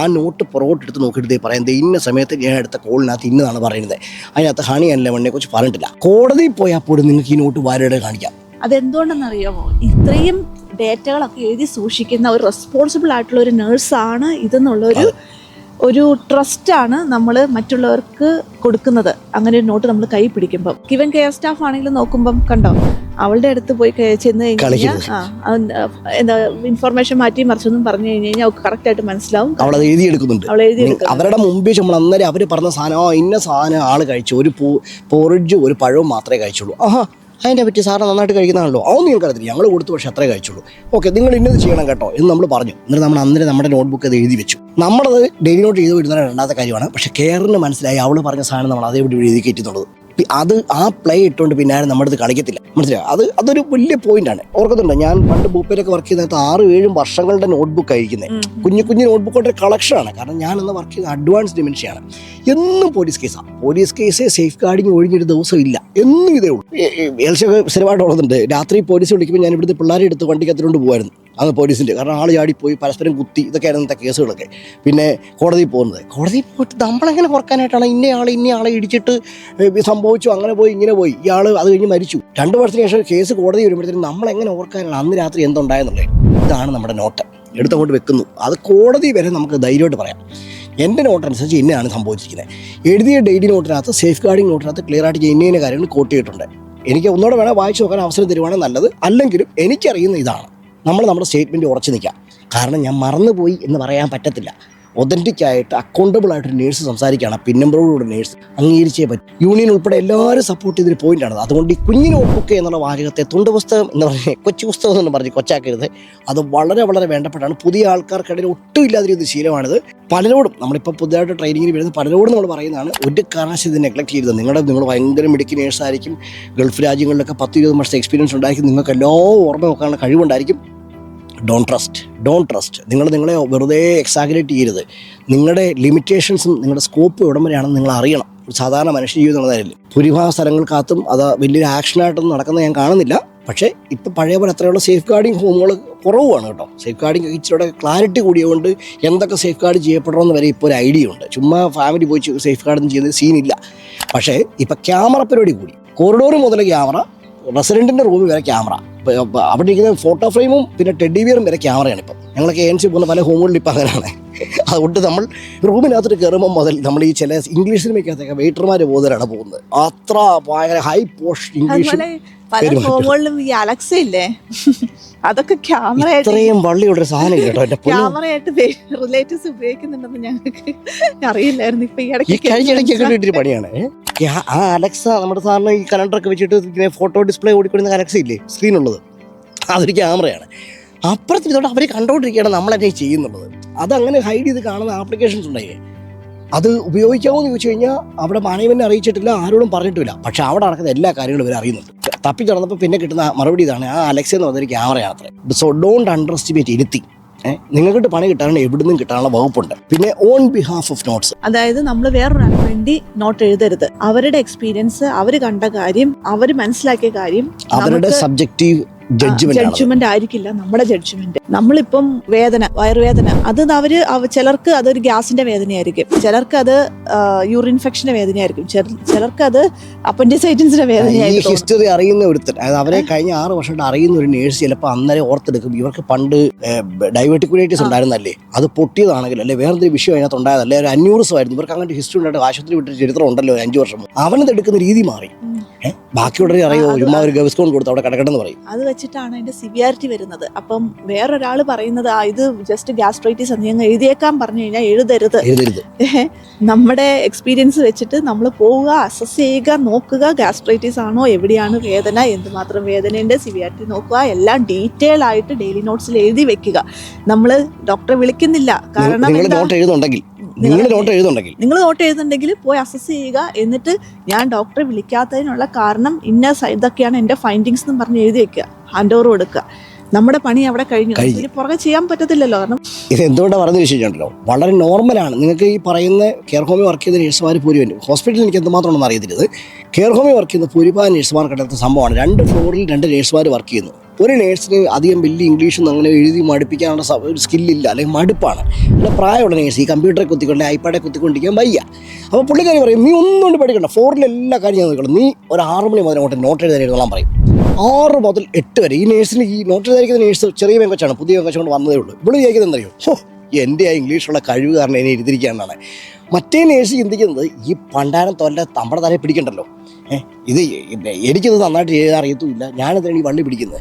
ആ നോട്ട് പുറകോട്ട് എടുത്ത് നോക്കിയിട്ട് പറയുന്നത് പറയാം ഇന്ന സമയത്ത് ഞാൻ എടുത്ത കോളിനകത്ത് ഇന്നതാണ് പറയുന്നത്. അതിനകത്ത് ഹണി അല്ല മണ്ണിനെ കുറിച്ച് പറഞ്ഞിട്ടില്ല. കോടതിയിൽ പോയാൽ പോലും നിങ്ങൾക്ക് ഈ നോട്ട് വാരയുടെ കാണിക്കാം. അതെന്തുകൊണ്ടെന്നറിയാമോ? ഇത്രയും ഡേറ്റകളൊക്കെ എഴുതി സൂക്ഷിക്കുന്ന ഒരു റെസ്പോൺസിബിൾ ആയിട്ടുള്ള ഒരു നേഴ്സാണ് ഇതെന്നുള്ള ഒരു ട്രസ്റ്റാണ് നമ്മൾ മറ്റുള്ളവർക്ക് കൊടുക്കുന്നത്. അങ്ങനെ ഒരു നോട്ട് നമ്മൾ കൈ പിടിക്കുമ്പം. ഗിവൻ കെയർ സ്റ്റാഫ് ആണെങ്കിലും നോക്കുമ്പം കണ്ടോ? അവളുടെ അടുത്ത് പോയി ചെന്ന് കഴിഞ്ഞാൽ എന്താ ഇൻഫർമേഷൻ മാറ്റി മറിച്ചൊന്നും പറഞ്ഞു കഴിഞ്ഞു കഴിഞ്ഞാൽ അവൾക്ക് കറക്റ്റ് ആയിട്ട് മനസ്സിലാവും. അവൾ എഴുതി നിങ്ങ- അവരുടെ മുമ്പിൽ നമ്മൾ അന്നേരം അവർ പറഞ്ഞ സാധനം ഇന്ന സാധനം ആൾ കഴിച്ചു. ഒരു പൂ പോറിഡ്ജ് ഒരു പഴവും മാത്രമേ കഴിച്ചുള്ളൂ. ആഹാ അതിനെ പറ്റി സാറ് നന്നായിട്ട് കഴിക്കുന്നതാണല്ലോ. അതൊന്നും നിങ്ങൾക്ക് അറിയത്തില്ല ഞങ്ങൾ കൊടുത്തു പക്ഷേ അത്രേ കഴിച്ചുള്ളൂ. ഓക്കെ നിങ്ങൾ ഇന്നത് ചെയ്യണം കേട്ടോ എന്ന് നമ്മൾ പറഞ്ഞു. എന്നിട്ട് നമ്മൾ അന്നേരം നമ്മുടെ നോട്ട്ബുക്ക് അത് എഴുതി വെച്ചു. നമ്മളത് ഡെയിലി നോട്ട് ചെയ്ത് വിടുന്ന രണ്ടാമത്തെ കാര്യമാണ്. പക്ഷേ കെയറിന് മനസ്സിലായി. അവൾ പറഞ്ഞ സാധനം നമ്മൾ അതേപടി എഴുതി കയറ്റുന്നുള്ളത് അത് ആ പ്ലേ ഇട്ടുകൊണ്ട് പിന്നെ ആരും നമ്മുടെ അടുത്ത് കളിക്കത്തില്ല. മനസ്സിലായോ? അത് അതൊരു വലിയ പോയിന്റാണ് ഓർക്കുന്നുണ്ട് ഞാൻ പണ്ട് ബൂപ്പേരൊക്കെ വർക്ക് ചെയ്ത ആറ് ഏഴും വർഷങ്ങളുടെ നോട്ട്ബുക്ക് ആയിരിക്കുന്നത് കുഞ്ഞു കുഞ്ഞു നോട്ട്ബുക്കുകളുടെ കളക്ഷനാണ് കാരണം ഞാൻ ഇന്ന് വർക്ക് ചെയ്ത അഡ്വാൻസ് ഡിമെൻഷനാണ് എന്നും പോലീസ് കേസാണ് പോലീസ് കേസ് സേഫ് ഗാർഡിങ് ഒഴിഞ്ഞൊരു ദിവസം ഇല്ല. എന്നും ഇതേ ഉള്ളൂ. എൽസൊക്കെ സ്ഥിരമായിട്ട് ഉള്ളതുണ്ട്. രാത്രി പോലീസ് വിളിക്കുമ്പോൾ ഞാൻ ഇവിടുത്തെ പിള്ളേരെ എടുത്ത് വണ്ടിക്കത്തിലോണ്ട് പോകുമായിരുന്നു അന്ന് പോലീസിന്റെ. കാരണം ആൾ ചാടിപ്പോയി പരസ്പരം കുത്തി ഇതൊക്കെയാണ് ഇന്നത്തെ കേസുകളൊക്കെ. പിന്നെ കോടതിയിൽ പോകുന്നത്. കോടതിയിൽ പോയിട്ട് നമ്മളെങ്ങനെ ഓർക്കാനായിട്ടാണ് ഇന്ന ഇന്നയാളെ ഇടിച്ചിട്ട് സംഭവിച്ചു അങ്ങനെ പോയി ഇങ്ങനെ പോയി. ഇയാൾ അത് കഴിഞ്ഞ് മരിച്ചു. രണ്ട് വർഷത്തിന് ശേഷം കേസ് കോടതി വരുമ്പോഴത്തേക്കും നമ്മളെങ്ങനെ ഓർക്കാനാണ്? അന്ന് രാത്രി എന്തുണ്ടായെന്നുള്ളത്. ഇതാണ് നമ്മുടെ നോട്ട്. എടുത്തങ്ങോട്ട് വെക്കുന്നു. അത് കോടതി വരെ നമുക്ക് ധൈര്യമായിട്ട് പറയാം. എന്റെ നോട്ട് അനുസരിച്ച് ഇന്നയാണ് സംഭവിച്ചിരിക്കുന്നത്. എഴുതിയ ഡെയിലി നോട്ടിനകത്ത് സേഫ് ഗാർഡിംഗ് നോട്ടിനകത്ത് ക്ലിയർ ആയിട്ട് ഇന്ന കാര്യങ്ങൾ കോട്ടിയിട്ടുണ്ട് എനിക്ക് ഒന്നുകൂടെ വേണേൽ വായിച്ചു നോക്കാൻ അവസരം തരുവാണെങ്കിൽ നല്ലത്. അല്ലെങ്കിലും എനിക്കറിയുന്ന ഇതാണ്. നമ്മൾ നമ്മുടെ സ്റ്റേറ്റ്മെന്റ് ഉറച്ചു നിൽക്കാം കാരണം ഞാൻ മറന്നുപോയി എന്ന് പറയാൻ പറ്റത്തില്ല. ഒതന്റിക് ആയിട്ട് അക്കൗണ്ടബിൾ ആയിട്ട് നേഴ്സ് സംസാരിക്കുകയാണ് പിൻ നമ്പറോടുകൂടി നേഴ്സ് അംഗീകരിച്ചേ പറ്റും. യൂണിയൻ ഉൾപ്പെടെ എല്ലാവരും സപ്പോർട്ട് ചെയ്തൊരു പോയിന്റാണ് അതുകൊണ്ട് ഈ കുഞ്ഞിന് ഒപ്പൊക്കെ എന്നുള്ള വാചകത്തെ തുണ്ട് പുസ്തകം എന്ന് പറഞ്ഞ കൊച്ചു പുസ്തകം എന്ന് പറഞ്ഞ് കൊച്ചാക്കരുത്. അത് വളരെ വളരെ വേണ്ടപ്പെട്ടാണ് പുതിയ ആൾക്കാർക്കിടയിൽ ഒട്ടും ഒരു ശീലമാണിത്. പലരോടും നമ്മളിപ്പോൾ പുതിയതായിട്ട് ട്രെയിനിങ്ങിന് വരുന്നത് പലരോടും നമ്മൾ പറയുന്നതാണ് ഒരു കാരണവശാലും ഇത് നെഗ്ലക്ട് ചെയ്യരുത്. നിങ്ങളുടെ നിങ്ങൾ ഭയങ്കര മിടുക്കി നേഴ്സായിരിക്കും ഗൾഫ് രാജ്യങ്ങളിലൊക്കെ പത്ത് ഇരുപത് വർഷത്തെ എക്സ്പീരിയൻസ് ഉണ്ടായിരിക്കും. നിങ്ങൾക്ക് എല്ലാ ഓർമ്മ നോക്കാനുള്ള കഴിവുണ്ടായിരിക്കും. ഡോൺ ട്രസ്റ്റ് ഡോൺ ട്രസ്റ്റ് നിങ്ങൾ നിങ്ങളെ വെറുതെ എക്സാഗ്രേറ്റ് ചെയ്യരുത്. നിങ്ങളുടെ ലിമിറ്റേഷൻസും നിങ്ങളുടെ സ്കോപ്പ് എവിടം വരെയാണെന്ന് നിങ്ങൾ അറിയണം. സാധാരണ മനുഷ്യ ജീവിതം എന്നുള്ളതിൽ ഭൂരിഭാഗം സ്ഥലങ്ങൾക്കകത്തും അത് വലിയൊരു ആക്ഷനായിട്ടൊന്നും നടക്കുന്നത് ഞാൻ കാണുന്നില്ല. പക്ഷേ ഇപ്പോൾ പഴയ പോലെ അത്രയുള്ള സേഫ് ഗാർഡിങ് ഹോമുകൾ കുറവാണ് കേട്ടോ. സേഫ് ഗാർഡിങ് ഇച്ചിരിയുടെ ക്ലാരിറ്റി കൂടിയതുകൊണ്ട് എന്തൊക്കെ സേഫ് ഗാർഡ് ചെയ്യപ്പെടണമെന്ന് വരെ ഇപ്പോൾ ഒരു ഐഡിയ ഉണ്ട്. ചുമ്മാ ഫാമിലി പോയി സേഫ് ഗാർഡൊന്നും ചെയ്യുന്ന സീനില്ല പക്ഷേ ഇപ്പോൾ ക്യാമറ പരിപാടി കൂടി. കോറിഡോർ മുതൽ ക്യാമറ റെസിഡന്റിന്റെ റൂമിൽ വരെ ക്യാമറ. അവിടെ ഇരിക്കുന്ന ഫോട്ടോ ഫ്രെയിമും പിന്നെ ടെഡി ബിയറും വരെ ക്യാമറയാണ് ഇപ്പം. ഞങ്ങളൊക്കെ എൻ സി പോകുന്ന പല ഹോമുകളിൽ ഇപ്പം അങ്ങനെയാണ്. അതുകൊണ്ട് നമ്മൾ റൂമിനകത്തോട്ട് കയറുമ്പോൾ മുതൽ നമ്മൾ ഈ ചില ഇംഗ്ലീഷ് സിനിമയ്ക്കകത്തൊക്കെ വെയിറ്റർമാർ പോകുന്നവരാണ് പോകുന്നത്. അത്ര ഭയങ്കര ഹൈ പോഷ് ഇംഗ്ലീഷ് പല. ഫോമുകളിലും ഈ അലക്സ ഇല്ലേ? അതൊക്കെ ക്യാമറയായിട്ട് ഇത്രയും വള്ളിയുള്ള സാധനം കേട്ടോ? പൊന്നു. ക്യാമറയായിട്ട് റിലേറ്റീവ്സ് ഉപയോഗിക്കുന്നുണ്ടെന്ന് ഞങ്ങൾക്ക് അറിയില്ലായിരുന്നു. ഇപ്പൊ ഈ ഇടയ്ക്ക് കഴിഞ്ഞ കിട്ടിയൊരു പണിയാണ്. ആ അലക്സ നമ്മുടെ സാറിന് ഈ കലണ്ടറൊക്കെ വെച്ചിട്ട് ഫോട്ടോ ഡിസ്പ്ലേ ഓടിക്കൊടുക്കുന്ന അലക്സ ഇല്ലേ? സ്ക്രീനുള്ളത് അതൊരു ക്യാമറയാണ് അപ്പുറത്തിനോട് അവർ കണ്ടോണ്ടിരിക്കുകയാണ് നമ്മളെന്നെ ചെയ്യുന്നുള്ളത്. അതങ്ങനെ ഹൈഡ് ചെയ്ത് കാണുന്ന ആപ്ലിക്കേഷൻസ് ഉണ്ടായേ അത് ഉപയോഗിക്കാമോ എന്ന് ചോദിച്ചു കഴിഞ്ഞാൽ അവിടെ മാനേജ്മെന്റ് അറിയിച്ചിട്ടില്ല ആരോടും പറഞ്ഞിട്ടില്ല. പക്ഷെ അവിടെ നടക്കുന്ന എല്ലാ കാര്യങ്ങളും ഇവർ അറിയുന്നുണ്ട്. തപ്പി നടന്നപ്പോൾ പിന്നെ കിട്ടുന്ന മറുപടി ഇതാണ് ആ അലക്സ് എന്ന് പറഞ്ഞൊരു ക്യാമറ യാത്ര സോ ഡോണ്ട് അണ്ടർ എസ്റ്റിമേറ്റ് ഇരുത്തി നിങ്ങൾക്ക് പണി കിട്ടാനുള്ള എവിടുന്നും കിട്ടാനുള്ള വകുപ്പുണ്ട്. പിന്നെ ഓൺ ബിഹാഫ് ഓഫ് നോട്ട്സ് അതായത് നമ്മൾ വേറൊരാൾക്ക് വേണ്ടി നോട്ട് എഴുതരുത്. അവരുടെ എക്സ്പീരിയൻസ് അവർ കണ്ട കാര്യം അവർ മനസ്സിലാക്കിയ കാര്യം അവരുടെ സബ്ജക്റ്റീവ് ജഡ്ജ്മെന്റ് ആയിരിക്കില്ല നമ്മുടെ ജഡ്ജ്മെന്റ് നമ്മളിപ്പം വേദന വയറുവേദന അത് അവർ ചിലർക്ക് അതൊരു ഗ്യാസിന്റെ വേദനയായിരിക്കും. ചിലർക്ക് അത് യൂറിൻ ഇൻഫെക്ഷന്റെ വേദനയായിരിക്കും. ചിലർക്ക് അത് അപ്പൻഡിസൈറ്റിൻസിന്റെ വേദനയായിരിക്കും ഹിസ്റ്ററി അറിയുന്ന ഒരുത്തൻ അതായത് അവരെ കഴിഞ്ഞ ആറ് വർഷമായിട്ട് അറിയുന്ന ഒരു നേഴ്സ് ചിലപ്പോൾ അന്നേരം ഓർത്തെടുക്കും ഇവർക്ക് പണ്ട് ഡൈവേർട്ടിക്കുലൈറ്റിസ് ഉണ്ടായിരുന്നല്ലേ അത് പൊട്ടിയതാണെങ്കിൽ അല്ലെ വേറെന്തൊരു വിഷയം അതിനകത്ത് ഉണ്ടായതല്ലേ? ഒരു അന്യൂറിസം ആയിരുന്നു. ഇവർക്ക് അങ്ങനത്തെ ഹിസ്റ്ററി ഉണ്ടായിട്ട് ആശുപത്രി വിട്ട ചരിത്രം ഉണ്ടല്ലോ അഞ്ച് വർഷം അവനത് എടുക്കുന്ന രീതി മാറി. ബാക്കിയുള്ളവരെ അറിയോ? ചുമ്മാ ഒരു ഗവസ്കോൺ കൊടുത്ത് അവിടെ കിടക്കണമെന്ന് പറയും. അത് വെച്ചിട്ടാണ് അതിന്റെ സിവിയാരിറ്റി വരുന്നത്. അപ്പം വേറൊരാൾ പറയുന്നത് ആ ഇത് ജസ്റ്റ് ഗ്യാസ്ട്രൈറ്റിസ് എന്ന് എഴുതിയേക്കാൻ പറഞ്ഞു കഴിഞ്ഞാൽ എഴുതരുത്. എഴുതരുത്. നമ്മുടെ എക്സ്പീരിയൻസ് വെച്ചിട്ട് നമ്മൾ പോവുക അസസ് ചെയ്യുക നോക്കുക ഗ്യാസ്ട്രൈറ്റിസ് ആണോ എവിടെയാണ് വേദന എന്തുമാത്രം വേദനേന്റെ സിവിയാരിറ്റി നോക്കുക എല്ലാം ഡീറ്റെയിൽ ആയിട്ട് ഡെയിലി നോട്ട്സിൽ എഴുതി വെക്കുക. നമ്മൾ ഡോക്ടറെ വിളിക്കുന്നില്ല. കാരണം എഴുതുന്നുണ്ടെങ്കിൽ നിങ്ങൾ നോട്ട് എഴുതുന്നുണ്ടെങ്കിൽ. നിങ്ങൾ നോട്ട് പോയി അസസ് ചെയ്യുക. എന്നിട്ട് ഞാൻ ഡോക്ടറെ വിളിക്കാത്തതിനുള്ള കാരണം ഇന്ന ഇതൊക്കെയാണ് എന്റെ ഫൈൻഡിങ്സ് എന്ന് പറഞ്ഞ് എഴുതി വെക്കുക. ഹാൻഡ് ഓവർ കൊടുക്കുക. നമ്മുടെ പണി അവിടെ കഴിഞ്ഞു. ഇനി പുറകെ ചെയ്യാൻ പറ്റത്തില്ലല്ലോ. കാരണം ഇത് എന്തുകൊണ്ടാണ് പറഞ്ഞു വെച്ചിട്ടുണ്ടല്ലോ വളരെ നോർമലാണ് നിങ്ങൾക്ക് ഈ പറയുന്ന കെയർ ഹോമിൽ വർക്ക് ചെയ്ത നേഴ്സുമാർ ഭൂരിപൻ ഹോസ്പിറ്റലിൽ എനിക്ക് എന്തുമാത്രമാണെന്ന് അറിയത്തില്ലത് കെയർ ഹോമിൽ വർക്ക് ചെയ്യുന്ന ഭൂരിഭാഗം നേഴ്സുമാർക്കടുത്ത സംഭവമാണ്. രണ്ട് ഫ്ലോറിൽ രണ്ട് നേഴ്സുമാർ വർക്ക് ചെയ്യുന്നു. ഒരു നേഴ്സിന് അധികം വലിയ ഇംഗ്ലീഷൊന്നും അങ്ങനെ എഴുതി മടുപ്പിക്കാനുള്ള ഒരു സ്കില്ലില്ല അല്ലെങ്കിൽ മടുപ്പാണ്. പിന്നെ പ്രായമുള്ള നേഴ്സ് ഈ കമ്പ്യൂട്ടറെ കുത്തിക്കൊണ്ട് ഐപാഡെ കുത്തിക്കൊണ്ടിരിക്കാൻ വയ്യ. അപ്പോൾ പുള്ളിക്കാരി പറയും നീ ഒന്നും കൊണ്ട് പഠിക്കണ്ട ഫോറിലെ എല്ലാ കാര്യം നോക്കണം നീ ഒരു ആറ് മണി മുതൽ അങ്ങോട്ട് നോട്ട് എഴുതാൻ എഴുതോളാൻ പറയും. ആറ് മുതൽ എട്ട് വരെ ഈ നേഴ്സിന് ഈ നോട്ട് എഴുതായിരിക്കുന്ന നേഴ്സ് ചെറിയ വെങ്കച്ചാണ് പുതിയ വെങ്കച്ചുകൊണ്ട് വന്നതേ ഉള്ളൂ. ഇവിടെ ചോദിക്കുന്നത് എന്തറിയോ ഹോ എന്റെ ആ ഇംഗ്ലീഷുള്ള കഴിവ് കാരണം എന്നെ ഇരുത്തിരിക്കുകയെന്നാണ് മറ്റേ നേഴ്സ് ചിന്തിക്കുന്നത് ഈ പണ്ടാരം തൊല്ല നമ്മുടെ തലയിൽ പിടിക്കണ്ടല്ലോ. ഇത് എനിക്കിത് നന്നായിട്ട് ചെയ്ത് അറിയത്തുമില്ല. ഞാനിതാണ് ഈ വള്ളി പിടിക്കുന്നത്.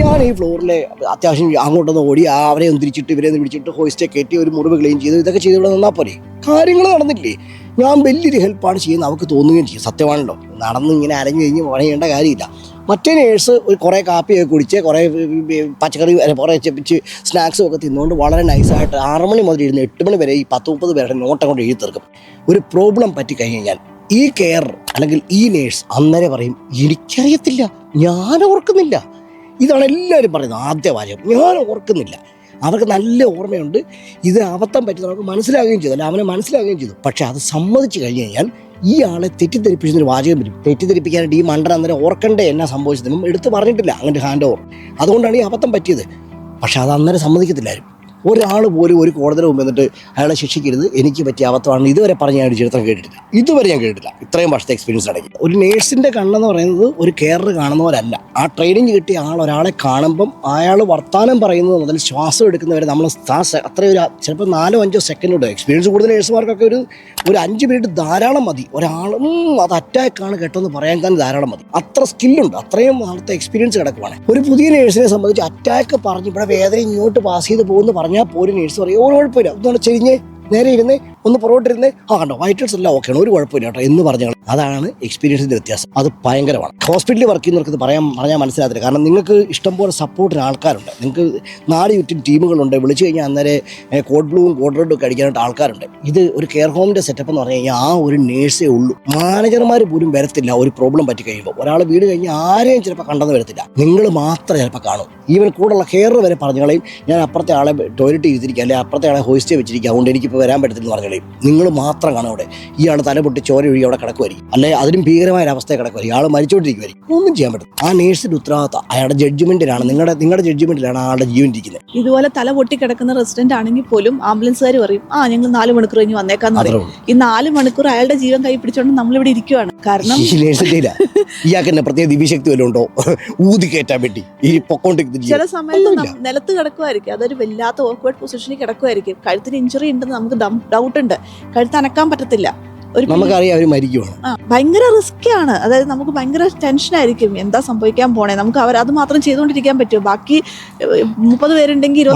ഞാൻ ഈ ഫ്ലോറിലെ അത്യാവശ്യം അങ്ങോട്ടൊന്ന് ഓടി അവരെ ഒന്ന് തിരിച്ചിട്ട് ഇവരെ ഒന്ന് പിടിച്ചിട്ട് ഹോയിസ്റ്റെ കയറ്റി ഒരു മുറിവ് ക്ലീൻ ചെയ്ത് ഇതൊക്കെ ചെയ്ത് ഇവിടെ നിന്നാൽ പോരെ. കാര്യങ്ങൾ നടന്നില്ലേ? ഞാൻ വലിയൊരു ഹെൽപ്പാണ് ചെയ്യുന്നത്. അവർക്ക് തോന്നുകയും ചെയ്യും. സത്യമാണല്ലോ. നടന്ന് ഇങ്ങനെ അരഞ്ഞു കഴിഞ്ഞ് പണിയേണ്ട കാര്യമില്ല. മറ്റേ നേഴ്സ് ഒരു കുറേ കാപ്പിയൊക്കെ കുടിച്ച് കുറേ പച്ചക്കറി കുറേ സ്നാക്സും ഒക്കെ തിന്നുകൊണ്ട് വളരെ നൈസായിട്ട് ആറ് മണി മുതൽ ഇരുന്ന് എട്ട് മണി വരെ ഈ പത്ത് മുപ്പത് പേരുടെ നോട്ടം കൊണ്ട് എഴുതി തീർക്കും. ഒരു പ്രോബ്ലം പറ്റി കഴിഞ്ഞ് കഴിഞ്ഞാൽ ഈ കെയർ അല്ലെങ്കിൽ ഈ നേഴ്സ് അന്നേരം പറയും എനിക്കറിയത്തില്ല ഞാൻ ഓർക്കുന്നില്ല. ഇതാണ് എല്ലാവരും പറയുന്നത് ആദ്യ വാചകം. ഞാൻ ഓർക്കുന്നില്ല. അവർക്ക് നല്ല ഓർമ്മയുണ്ട്. ഇത് അബദ്ധം പറ്റി നമുക്ക് മനസ്സിലാകുകയും ചെയ്തു അല്ല അവനെ മനസ്സിലാകുകയും ചെയ്തു. പക്ഷേ അത് സമ്മതിച്ചു കഴിഞ്ഞ് കഴിഞ്ഞാൽ ഈ ആളെ തെറ്റിദ്ധരിപ്പിച്ചൊരു വാചകം വരും. തെറ്റിദ്ധരിപ്പിക്കാനായിട്ട് ഈ മണ്ടൻ അന്നേരം ഓർക്കണ്ടേ എന്നാ സംഭവിച്ചതെന്നും എടുത്ത് പറഞ്ഞിട്ടില്ല. അങ്ങനെ ഹാൻഡ് ഓവർ അതുകൊണ്ടാണ് ഈ അബദ്ധം പറ്റിയത്. പക്ഷെ അത് അന്നേരം സമ്മതിക്കത്തില്ലായിരുന്നു. ഒരാൾ പോലും ഒരു കോടതിയുടെ മുമ്പ് എന്നിട്ട് അയാളെ ശിക്ഷിക്കരുത്. എനിക്ക് പറ്റിയ അബദ്ധമാണ് ഇതുവരെ പറഞ്ഞ ഞാൻ ഒരു ചരിത്രം കേട്ടിട്ടില്ല. ഇതുവരെ ഞാൻ കേട്ടിട്ടില്ല. ഇത്രയും വർഷത്തെ എക്സ്പീരിയൻസ് അടങ്ങി. ഒരു നേഴ്സിന്റെ കണ്ണെന്ന് പറയുന്നത് ഒരു കെയർ കാണുന്നവരല്ല ആ ട്രെയിനിങ് കിട്ടിയ ആൾ ഒരാളെ കാണുമ്പം അയാൾ വർത്തമാനം പറയുന്നത് മുതൽ ശ്വാസം എടുക്കുന്നവരെ നമ്മൾ ആ സെ- അത്രയും ഒരു ചിലപ്പോൾ നാലോ അഞ്ചോ സെക്കൻഡ് ഉണ്ട്? എക്സ്പീരിയൻസ് കൂടുതൽ നേഴ്സുമാർക്കൊക്കെ ഒരു ഒരു അഞ്ച് മിനിറ്റ് ധാരാളം മതി. ഒരാൾ "ഉം, അത് അറ്റാക്കാണ് കേട്ടോന്ന് പറയാൻ തന്നെ ധാരാളം മതി. അത്ര സ്കില്ലുണ്ട് അത്രയും നാളത്തെ എക്സ്പീരിയൻസ് കിടക്കുവാണ്. ഒരു പുതിയ നേഴ്സിനെ സംബന്ധിച്ച് അറ്റാക്ക് പറഞ്ഞ് ഇവിടെ വേദന ഇങ്ങോട്ട് പാസ് ചെയ്ത് പോകുമെന്ന് പറഞ്ഞാൽ പോലും നേഴ്സ് പറയും. ഓരോ കുഴപ്പമില്ല. ഒന്നുകൊണ്ട് ചെരിഞ്ഞ് നേരെ ഇരുന്ന് ഒന്ന് പുറകോട്ടിരുന്ന് ആ കണ്ടോ വൈറ്റൽസ് എല്ലാം ഓക്കെയാണ് ഒരു കുഴപ്പമില്ല കേട്ടോ എന്ന് പറഞ്ഞു അതാണ് എക്സ്പീരിയൻസിന്റെ വ്യത്യാസം. അത് ഭയങ്കരമാണ്. ഹോസ്പിറ്റലിൽ വർക്ക് ചെയ്യുന്നവർക്ക് പറയാൻ പറഞ്ഞാൽ മനസ്സിലാകത്തില്ല. കാരണം നിങ്ങൾക്ക് ഇഷ്ടംപോലെ സപ്പോർട്ടിന് ആൾക്കാരുണ്ട്. നിങ്ങൾക്ക് നാല് ചുറ്റും ടീമുകളുണ്ട്. വിളിച്ചു കഴിഞ്ഞാൽ അന്നേരം കോഡ് ബ്ലൂവും കോഡ് റെഡും ഒക്കെ അടിക്കാനായിട്ട് ആൾക്കാരുണ്ട്. ഇത് ഒരു കെയർ ഹോമിന്റെ സെറ്റപ്പ് എന്ന് പറഞ്ഞു കഴിഞ്ഞാൽ ആ ഒരു നേഴ്സേ ഉള്ളൂ. മാനേജർമാർ പോലും വരത്തില്ല ഒരു പ്രോബ്ലം പറ്റി കഴിയുമ്പോൾ. ഒരാൾ വീട് കഴിഞ്ഞ് ആരെയും ചിലപ്പോൾ കണ്ടെന്ന് വരത്തില്ല. നിങ്ങൾ മാത്രം ചിലപ്പോൾ കാണും. ഈവൻ കൂടെയുള്ള കെയർ വരെ പറഞ്ഞു കളയും. ഞാൻ അപ്പുറത്തെ ആളെ ടോയ്ലറ്റ് ചെയ്തിരിക്കുക അല്ലെങ്കിൽ അപ്പുറത്തെ ആളെ ഹോസ്റ്റേ വെച്ചിരിക്കുക. അതുകൊണ്ട് എനിക്കിപ്പോൾ വരാൻ പറ്റത്തില്ല എന്ന് പറഞ്ഞു കളയും നിങ്ങൾ മാത്രം കാണും അവിടെ. ഇയാൾ തല പൊട്ടി ചോര ഒഴുകി അവിടെ കിടക്കുമായിരിക്കും അല്ലെ അതിലും ഭീകരമായ ഒരു അവസ്ഥയെ കിടക്കുമായിരിക്കും ആൾ മരിച്ചുകൊണ്ടിരിക്കുമായിരിക്കും ഒന്നും ചെയ്യാൻ പറ്റും ആ നേഴ്സിന്റെ ഉത്തരവാദിത്തം അയാളുടെ ജഡ്ജ്മെന്റിലാണ് നിങ്ങളുടെ നിങ്ങളുടെ ജഡ്ജ്മെന്റിലാണ് ആളുടെ ജീവൻ ഇരിക്കുന്നത് ഇതുപോലെ തല പൊട്ടി കിടക്കുന്ന റെസിഡന്റ് ആണെങ്കിൽ പോലും ആംബുലൻസുകാർ പറയും ആ ഞങ്ങൾ നാല് മണിക്കൂർ കഴിഞ്ഞ് വന്നേക്കാന്ന് പറയും. ഈ നാല് മണിക്കൂർ അയാളുടെ ജീവൻ കൈ പിടിച്ചോണ്ട് നമ്മളിവിടെ ഇരിക്കുവാണ്. കാരണം ഇയാൾക്ക് എന്നെ പ്രത്യേക ദിവ്യശക്തി വല്ലതും ഉണ്ടോ? ഊതി കയറ്റാൻ വേണ്ടി. ഈ പൊക്കോണ്ടിരിക്കുന്ന ചില സമയത്ത് നിലത്ത് കിടക്കുമായിരിക്കും അതൊരു വല്ലാത്ത ഓക്വേർഡ് പൊസിഷനിൽ കിടക്കുമായിരിക്കും കഴുത്തിന് ഇഞ്ചുറി ഉണ്ടെന്ന് നമുക്ക് ഡൗട്ട് ഉണ്ട്. കഴുത്ത് അനക്കാൻ പറ്റത്തില്ല. ഒരു നമുക്കറിയാം അവർ മരിക്കുവാണ്. ആ, ഭയങ്കര റിസ്ക് ആണ്. അതായത് നമുക്ക് ഭയങ്കര ടെൻഷൻ ആയിരിക്കും. എന്താ സംഭവിക്കാൻ പോണേ? നമുക്ക് അവർ അത് മാത്രം ചെയ്തുകൊണ്ടിരിക്കാൻ പറ്റുമോ? ബാക്കി മുപ്പത് പേരുണ്ടെങ്കിൽ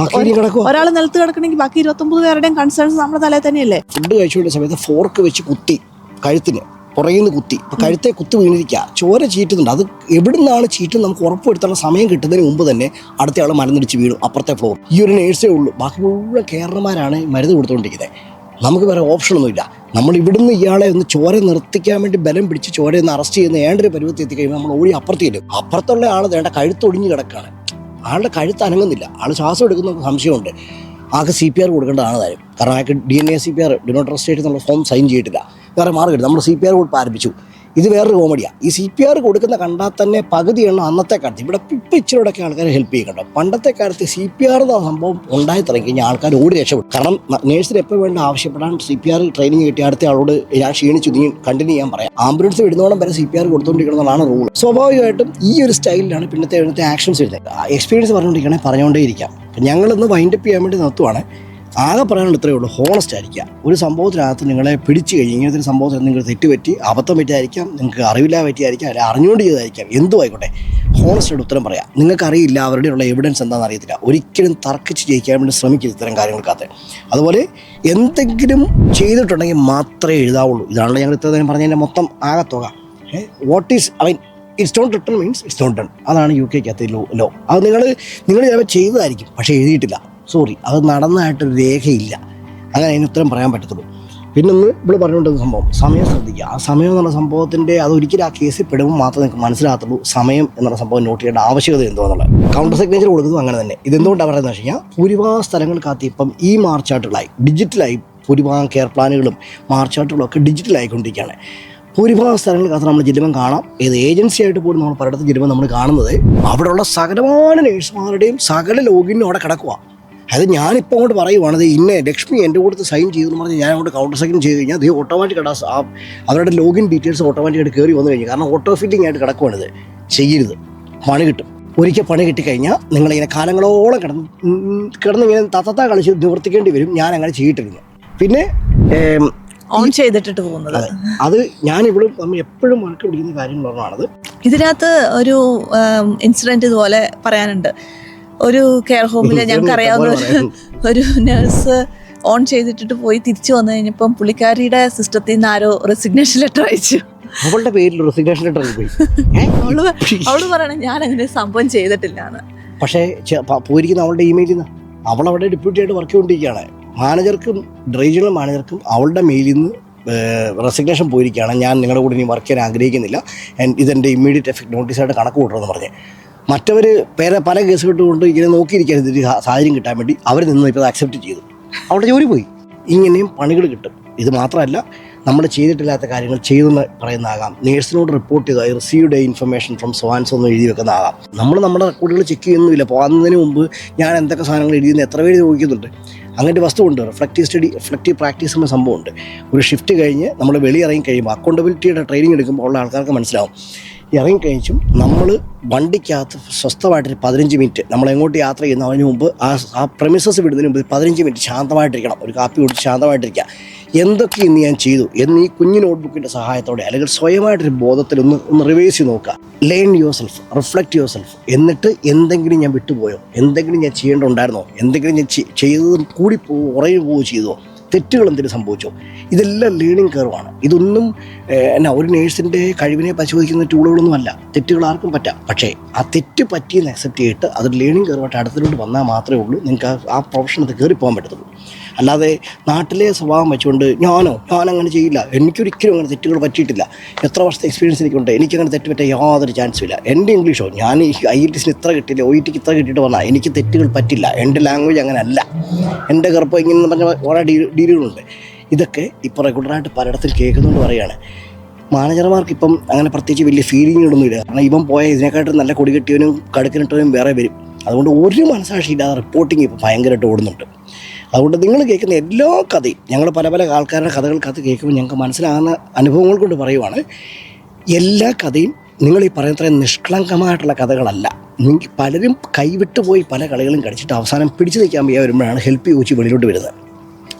ഒരാൾ നിലത്ത് കിടക്കണമെങ്കിൽ ബാക്കി ഇരുപത്തൊമ്പത് പേരുടെയും കൺസേൺസ് നമ്മുടെ തലയിൽ തന്നെയല്ലേ? ഫുഡ് കഴിച്ചുകൊണ്ട സമയത്ത് ഫോർക്ക് വെച്ച് കുത്തി കഴുത്തിന്. പുറകിൽ നിന്ന് കുത്തി. ഇപ്പൊ കഴുത്തെ കുത്തി വീണിരിക്കുക. ചോര ചീറ്റുന്നുണ്ട്. അത് എവിടുന്നാണ് ചീറ്റും നമുക്ക് ഉറപ്പുവരുത്താനുള്ള സമയം കിട്ടുന്നതിന് മുമ്പ് തന്നെ അടുത്ത ആൾ മരുന്നിടിച്ച് വീഴും അപ്പുറത്തെ ഫ്ലോർ ഈ ഒരു നേഴ്സേ ഉള്ളൂ. ബാക്കി മുഴുവൻ കേരളമാരാണ് മരുന്ന് കൊടുത്തുകൊണ്ടിരിക്കുന്നത് നമുക്ക് വേറെ ഓപ്ഷനൊന്നുമില്ല നമ്മൾ ഇവിടുന്ന് ഇയാളെ ഒന്ന് ചോര നിർത്തിക്കാൻ വേണ്ടി ബലം പിടിച്ച് ചോരയെ ഒന്ന് അറസ്റ്റ് ചെയ്യുന്ന ഏണ്ടൊരു പരുവത്തിൽ എത്തിക്കഴിയുമ്പോൾ നമ്മൾ ഓടി അപ്പുറത്ത് ചെല്ലും അപ്പുറത്തുള്ള ആൾ വേണ്ട കഴുത്തൊടിഞ്ഞ് കിടക്കാണ്. ആളുടെ കഴുത്ത് അനങ്ങുന്നില്ല. ആൾ ശ്വാസം എടുക്കുന്ന സംശയമുണ്ട്. ആൾക്ക് സി പി ആർ കൊടുക്കേണ്ടതാണ് കാര്യം. കാരണം അയാൾക്ക് D N A C P R do not rest എന്നുള്ള ഫോം സൈൻ ചെയ്തിട്ടില്ല. വേറെ മാർഗം നമ്മൾ സി പി ആർ കൊടുപ്പ് ആരംഭിച്ചു. ഇത് വേറൊരു കോമഡിയാണ് ഈ സി പി ആർ കൊടുക്കുന്ന കണ്ടാൽ തന്നെ പകുതി എണ്ണം അന്നത്തെ കാലത്ത്. ഇവിടെ ഇപ്പം ഇച്ചിരിയോടൊക്കെ ആൾക്കാരെ ഹെൽപ്പ് ചെയ്യുന്നുണ്ടോ. പണ്ടത്തെ കാലത്ത് സി പി ആർ എന്ന സംഭവം ഉണ്ടായി തുടങ്ങി കഴിഞ്ഞാൽ ആൾക്കാർ ഓടി രക്ഷപ്പെടും. കാരണം നേഴ്സിന് എപ്പോൾ വേണ്ട ആവശ്യപ്പെടാൻ സി പി ആർ ട്രെയിനിങ് കിട്ടിയ അടുത്ത ആളോട് ഞാൻ ക്ഷീണിച്ചു. നീ കണ്ടിന്യൂ ചെയ്യാൻ പറയാം. ആംബുലൻസ് വിടുന്നോളം വരെ സി പി ആർ കൊടുത്തുകൊണ്ടിരിക്കുന്നതാണ് റൂൾ സ്വാഭാവികമായിട്ടും ഈ ഒരു സ്റ്റൈലിലാണ് പിന്നത്തെ ഇവിടുത്തെ ആക്ഷൻസ് വരുന്നത്. എക്സ്പീരിയൻസ് പറഞ്ഞുകൊണ്ടിരിക്കണേ പറഞ്ഞുകൊണ്ടേയിരിക്കാം ഞങ്ങളിന്ന് വൈൻഡപ്പ് ചെയ്യാൻ വേണ്ടി നിർത്തുവാണ്. ആകെ പറയാനുള്ള ഇത്രയേ ഉള്ളൂ. ഹോണസ്റ്റ് ആയിരിക്കുക ഒരു സംഭവത്തിനകത്ത് നിങ്ങളെ പിടിച്ചു കഴിഞ്ഞ് ഇങ്ങനത്തെ ഒരു സംഭവത്തിൽ നിങ്ങൾ തെറ്റുപറ്റി അബദ്ധം പറ്റിയായിരിക്കാം നിങ്ങൾക്ക് അറിവില്ല പറ്റിയായിരിക്കാം അല്ലെങ്കിൽ അറിഞ്ഞുകൊണ്ട് ചെയ്തായിരിക്കാം എന്തും ആയിക്കോട്ടെ. ഹോണസ്റ്റായിട്ട് ഉത്തരം പറയാം. നിങ്ങൾക്കറിയില്ല അവരുടെ ഉള്ള എവിഡൻസ് എന്താണെന്ന് അറിയത്തില്ല. ഒരിക്കലും തർക്കിച്ച് ജയിക്കാൻ വേണ്ടി ശ്രമിക്കരുത് ഇത്തരം കാര്യങ്ങൾക്കകത്ത്. അതുപോലെ എന്തെങ്കിലും ചെയ്തിട്ടുണ്ടെങ്കിൽ മാത്രമേ എഴുതാവുള്ളൂ. ഇതാണല്ലോ ഞങ്ങൾ ഇത്ര നേരം പറഞ്ഞതിന്റെ മൊത്തം ആകത്തുക. തുക what is I mean it's not written means it's not done അതാണ് യു കെക്കകത്ത് ലോ ലോ അത് നിങ്ങൾ നിങ്ങൾ ചിലപ്പോൾ ചെയ്തതായിരിക്കും പക്ഷേ എഴുതിയിട്ടില്ല. സോറി അത് നടന്നതായിട്ടൊരു രേഖയില്ല. അങ്ങനെ അതിന് ഉത്തരം പറയാൻ പറ്റത്തുള്ളൂ. പിന്നെ ഒന്ന് ഇവിടെ പറഞ്ഞുകൊണ്ടിരുന്ന സംഭവം. സമയം ശ്രദ്ധിക്കുക. ആ സമയം എന്നുള്ള സംഭവത്തിന്റെ അത് ഒരിക്കലും ആ കേസിൽ പെടുമ്പോൾ മാത്രമേ നിങ്ങൾക്ക് മനസ്സിലാകത്തുള്ളൂ. സമയം എന്നുള്ള സംഭവം നോട്ട് ചെയ്യേണ്ട ആവശ്യകത എന്തോന്നുള്ളത് കൗണ്ടർ സിഗ്നേച്ചർ കൊടുക്കുന്നത് അങ്ങനെ തന്നെ. ഇതെന്തുകൊണ്ടാണ് പറയുന്നത് വെച്ച് കഴിഞ്ഞാൽ ഭൂരിഭാഗം സ്ഥലങ്ങൾക്കകത്ത് ഇപ്പം ഈ മാർച്ചാട്ടുകളായി ഡിജിറ്റലായി ഭൂരിഭാഗം കെയർ പ്ലാനുകളും മാർച്ചാട്ടുകളും ഡിജിറ്റലായിക്കൊണ്ടിരിക്കുകയാണ് ഭൂരിഭാഗം സ്ഥലങ്ങൾക്കകത്ത് നമ്മൾ ജില്ലമം കാണാം. ഏത് ഏജൻസി ആയിട്ട് പോലും നമ്മൾ പലയിടത്ത് ജില്ലമം നമ്മൾ കാണുന്നത് അവിടെയുള്ള സകലമായ നേഴ്സുമാരുടെയും സകല ലോഗിനും അവിടെ കിടക്കുക അത് ഞാനിപ്പോൾ അങ്ങോട്ട് പറയുവാണ് ഇന്നെ ഇന്ന ലക്ഷ്മി എന്റെ കൂടെ സൈൻ ചെയ്തു എന്ന് പറഞ്ഞ് ഞാൻ അങ്ങോട്ട് കൗണ്ടർ സൈൻ ചെയ്ത് കഴിഞ്ഞാൽ അത് ഓട്ടോമാറ്റിക് ആ അവരുടെ ലോഗിൻ ഡീറ്റെയിൽസ് ഓട്ടോമാറ്റിക്കായിട്ട് കയറി വന്നു കഴിഞ്ഞു. കാരണം ഓട്ടോ ഫില്ലിംഗ് ആയിട്ട് കിടക്കുവാണിത് ചെയ്യരുത്. പണി കിട്ടും. ഒരിക്കൽ പണി കിട്ടിക്കഴിഞ്ഞാൽ നിങ്ങളിങ്ങനെ കാലങ്ങളോളം കിടന്ന് കിടന്നിങ്ങനെ തത്തത്ത കളിച്ച് നിവർത്തിക്കേണ്ടി വരും. ഞാൻ അങ്ങനെ ചെയ്തിട്ടില്ല. പിന്നെ ഓൺ ചെയ്തിട്ടിട്ട് പോകുന്നത്. അത്. ഞാൻ ഇവിടെ എപ്പോഴും വഴക്ക് പിടിക്കുന്ന കാര്യം പറഞ്ഞാണത് ഇതിനകത്ത് ഒരു ഇൻസിഡന്റ് ഇതുപോലെ പറയാനുണ്ട്. ഒരു കെയർ ഹോമിൽ ഞങ്ങൾക്ക് അറിയാവുന്ന ഒരു- ഒരു നഴ്സ് ഓൺ ചെയ്തിട്ടിട്ട് പോയി തിരിച്ചു വന്നു കഴിഞ്ഞപ്പം പുള്ളിക്കാരിയുടെ സിസ്റ്റത്തിൽ നിന്ന് ആരോ റെസിഗ്നേഷൻ ലെറ്റർ അയച്ചു. അവളുടെ പേരിൽ റെസിഗ്നേഷൻ ലെറ്റർ പോയി? (laughs) അവൾ അവൾ പറയണ ഞാൻ അങ്ങനെ സംഭവം ചെയ്തിട്ടില്ലാന്ന്. പക്ഷേ പോയിരിക്കുന്ന അവളുടെ ഇമെയിലിൽ നിന്ന് അവൾ അവിടെ ഡെപ്യൂട്ടി ആയിട്ട് വർക്ക് ചെയ്തുകൊണ്ടിരിക്കുകയാണ്. മാനേജർക്കും റീജിയണൽ മാനേജർക്കും അവളുടെ മെയിലിൽ നിന്ന് റെസിഗ്നേഷൻ പോയിരിക്കുകയാണ്. ഞാൻ നിങ്ങളുടെ കൂടെ ഇനി വർക്ക് ചെയ്യാൻ ആഗ്രഹിക്കുന്നില്ല. ഇതെന്റെ ഇമ്മീഡിയറ്റ് എഫക്ട് നോട്ടീസായിട്ട് കണക്ക് കൂട്ടണമെന്ന് പറഞ്ഞ്. മറ്റവർ വേറെ പല കേസ് കിട്ടുകൊണ്ട് ഇങ്ങനെ നോക്കിയിരിക്കാൻ സാ- സാഹചര്യം കിട്ടാൻ വേണ്ടി അവർ നിന്ന് ഇപ്പോൾ അക്സെപ്റ്റ് ചെയ്തു. അവളുടെ ജോലി പോയി. ഇങ്ങനെയും പണികൾ കിട്ടും. ഇത് മാത്രമല്ല നമ്മൾ ചെയ്തിട്ടില്ലാത്ത കാര്യങ്ങൾ ചെയ്തെന്ന് പറയുന്നതാകാം. നേഴ്സിനോട് റിപ്പോർട്ട് ചെയ്ത്. റിസീവ്ഡ് ഇൻഫർമേഷൻ ഫ്രം സോൻസ് ഒന്ന് എഴുതി വെക്കുന്നതാകാം. നമ്മൾ നമ്മുടെ റെക്കോർഡുകൾ ചെക്ക് ചെയ്യുന്നില്ല പോകുന്നതിന് മുമ്പ് ഞാൻ എന്തൊക്കെ സാധനങ്ങൾ എഴുതിയെന്ന് എത്ര പേര് ചോദിക്കുന്നുണ്ട്. അങ്ങനത്തെ വസ്തുവുണ്ട് റിഫ്ലക്റ്റീവ് സ്റ്റഡി റിഫ്ലക്റ്റീവ് പ്രാക്ടീസ് എന്ന സംഭവമുണ്ട്. ഒരു ഷിഫ്റ്റ് കഴിഞ്ഞ് നമ്മൾ വെളിയിറങ്ങി കഴിയുമ്പോൾ അക്കൗണ്ടബിലിറ്റിയുടെ ട്രെയിനിങ് എടുക്കുമ്പോൾ ഉള്ള ആൾക്കാർക്ക് മനസ്സിലാവും. ഇറങ്ങിക്കഴിച്ചും നമ്മൾ വണ്ടിക്കകത്ത് സ്വസ്ഥമായിട്ടൊരു പതിനഞ്ച് മിനിറ്റ് നമ്മൾ എങ്ങോട്ട് യാത്ര ചെയ്യുന്ന അതിന് മുമ്പ് ആ ആ പ്രമിസസ് വിടുന്നതിന് മുമ്പ് പതിനഞ്ച് മിനിറ്റ് ശാന്തമായിട്ടിരിക്കണം. ഒരു കാപ്പി കുടിച്ച് ശാന്തമായിട്ടിരിക്കുക എന്തൊക്കെ ഇന്ന് ഞാൻ ചെയ്തു? എന്ന് ഈ കുഞ്ഞു നോട്ട്ബുക്കിന്റെ സഹായത്തോടെ അല്ലെങ്കിൽ സ്വയമായിട്ടൊരു ബോധത്തിൽ ഒന്ന് ഒന്ന് റിവേഴ്സ് ചെയ്ത് നോക്കുക learn yourself reflect yourself എന്നിട്ട് എന്തെങ്കിലും ഞാൻ വിട്ടുപോയോ? എന്തെങ്കിലും ഞാൻ ചെയ്യേണ്ടതുണ്ടായിരുന്നോ? എന്തെങ്കിലും ഞാൻ ചെയ്തതും കൂടി പോവോ ഉറയുകയോ ചെയ്തോ? തെറ്റുകൾ എന്തെങ്കിലും സംഭവിച്ചോ? ഇതെല്ലാം ലേണിംഗ് കർവാണ് ഇതൊന്നും എന്നാ ഒരു നേഴ്സിന്റെ കഴിവിനെ പരിശോധിക്കുന്ന ടൂളുകളൊന്നുമല്ല തെറ്റുകൾ ആർക്കും പറ്റാം. പക്ഷേ ആ തെറ്റ് പറ്റിയെന്ന് അക്സെപ്റ്റ് ചെയ്തിട്ട് അത് ലേണിംഗ് കർവായിട്ട് അടുത്തിലോട്ട് വന്നാൽ മാത്രമേ ഉള്ളൂ. നിങ്ങൾക്ക് ആ- പ്രൊഫഷനത്ത് പ്രൊഫഷനത് കയറി പോകാൻ പറ്റത്തുള്ളൂ. അല്ലാതെ നാട്ടിലെ സ്വഭാവം വെച്ചുകൊണ്ട് ഞാനോ ഞാൻ അങ്ങനെ ചെയ്യില്ല. എനിക്കൊരിക്കലും അങ്ങനെ തെറ്റുകൾ പറ്റിയിട്ടില്ല. എത്ര വർഷത്തെ എക്സ്പീരിയൻസ് എനിക്കുണ്ട്. എനിക്കങ്ങനെ തെറ്റ് പറ്റാൻ യാതൊരു ചാൻസും ഇല്ല. എന്റെ ഇംഗ്ലീഷോ ഞാൻ ഈ ഐ ഐ ടിസിന് ഇത്ര കിട്ടിയില്ല ഒ ഇ ടിക്ക് ഇത്ര കിട്ടിയിട്ട് വന്നാൽ എനിക്ക് തെറ്റുകൾ പറ്റില്ല. എന്റെ ലാംഗ്വേജ് അങ്ങനെ അല്ല എന്റെ കറുപ്പം ഇങ്ങനെ പറഞ്ഞ കുറേ ഡീലുകളുണ്ട്. ഇതൊക്കെ ഇപ്പോൾ റെഗുലറായിട്ട് പലയിടത്തിൽ കേൾക്കുന്നുണ്ട് പറയുകയാണ് മാനേജർമാർക്ക് ഇപ്പം അങ്ങനെ പ്രത്യേകിച്ച് വലിയ ഫീലിങ്ങുകളൊന്നുമില്ല കാരണം ഇവൻ പോയ ഇതിനെക്കാട്ടും നല്ല കൊടി കെട്ടിയവനും കടുക്കിനിട്ടവനും വേറെ വരും. അതുകൊണ്ട് ഒരു മനസാക്ഷി ഇല്ലാതെ റിപ്പോർട്ടിങ് ഇപ്പോൾ ഭയങ്കരമായിട്ട് ഓടുന്നുണ്ട്. അതുകൊണ്ട് നിങ്ങൾ കേൾക്കുന്ന എല്ലാ കഥയും ഞങ്ങൾ പല പല ആൾക്കാരുടെ കഥകൾക്കകത്ത് കേൾക്കുമ്പോൾ ഞങ്ങൾക്ക് മനസ്സിലാകുന്ന അനുഭവങ്ങൾ കൊണ്ട് പറയുവാണ് എല്ലാ കഥയും നിങ്ങൾ ഈ പറയുന്നത്രയും നിഷ്കളങ്കമായിട്ടുള്ള കഥകളല്ല. നിങ്ങൾക്ക് പലരും കൈവിട്ട് പോയി പല കളികളും കളിച്ചിട്ട് അവസാനം പിടിച്ചു നിൽക്കാൻ വയ്യ വരുമ്പോഴാണ് ഹെൽപ്പ് ചോദിച്ച് വെളിയിലോട്ട് വരുന്നത്.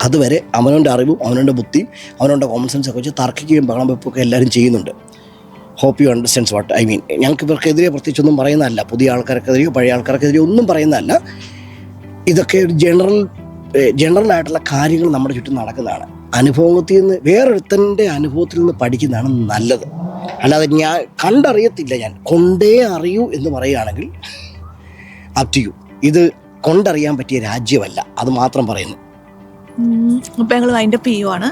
അതുവരെ അവനവന്റെ അറിവും അവനവന്റെ ബുദ്ധിയും അവനവന്റെ കോമൺ സെൻസ് ഒക്കെ വെച്ച് തർക്കിക്കുകയും ബഹളം വെപ്പൊക്കെ എല്ലാവരും ചെയ്യുന്നുണ്ട്. Hope you understands what I mean ഞങ്ങൾക്ക് ഇവർക്കെതിരെ പ്രത്യേകിച്ചൊന്നും പറയുന്നതല്ല. പുതിയ ആൾക്കാർക്കെതിരെയോ പഴയ ആൾക്കാർക്കെതിരെയോ ഒന്നും പറയുന്നതല്ല. ഇതൊക്കെ ഒരു ജനറൽ ജനറൽ ആയിട്ടുള്ള കാര്യങ്ങൾ നമ്മുടെ ചുറ്റും നടക്കുന്നതാണ്. അനുഭവത്തിൽ നിന്ന് വേറൊരുത്തന്റെ അനുഭവത്തിൽ നിന്ന് പഠിക്കുന്നതാണ് നല്ലത്. അല്ലാതെ ഞാൻ കണ്ടറിയത്തില്ല ഞാൻ. കൊണ്ടേ അറിയൂ എന്ന് പറയുകയാണെങ്കിൽ അപ് ടു യു ഇത് കൊണ്ടറിയാൻ പറ്റിയ രാജ്യമല്ല. അത് മാത്രം പറയുന്നു. അപ്പൊ ഞങ്ങൾ വൈൻഡപ്പ് ചെയ്യുവാണ്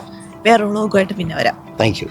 വേറെ വ്ളോഗുമായിട്ട് പിന്നെ വരാം. Thank you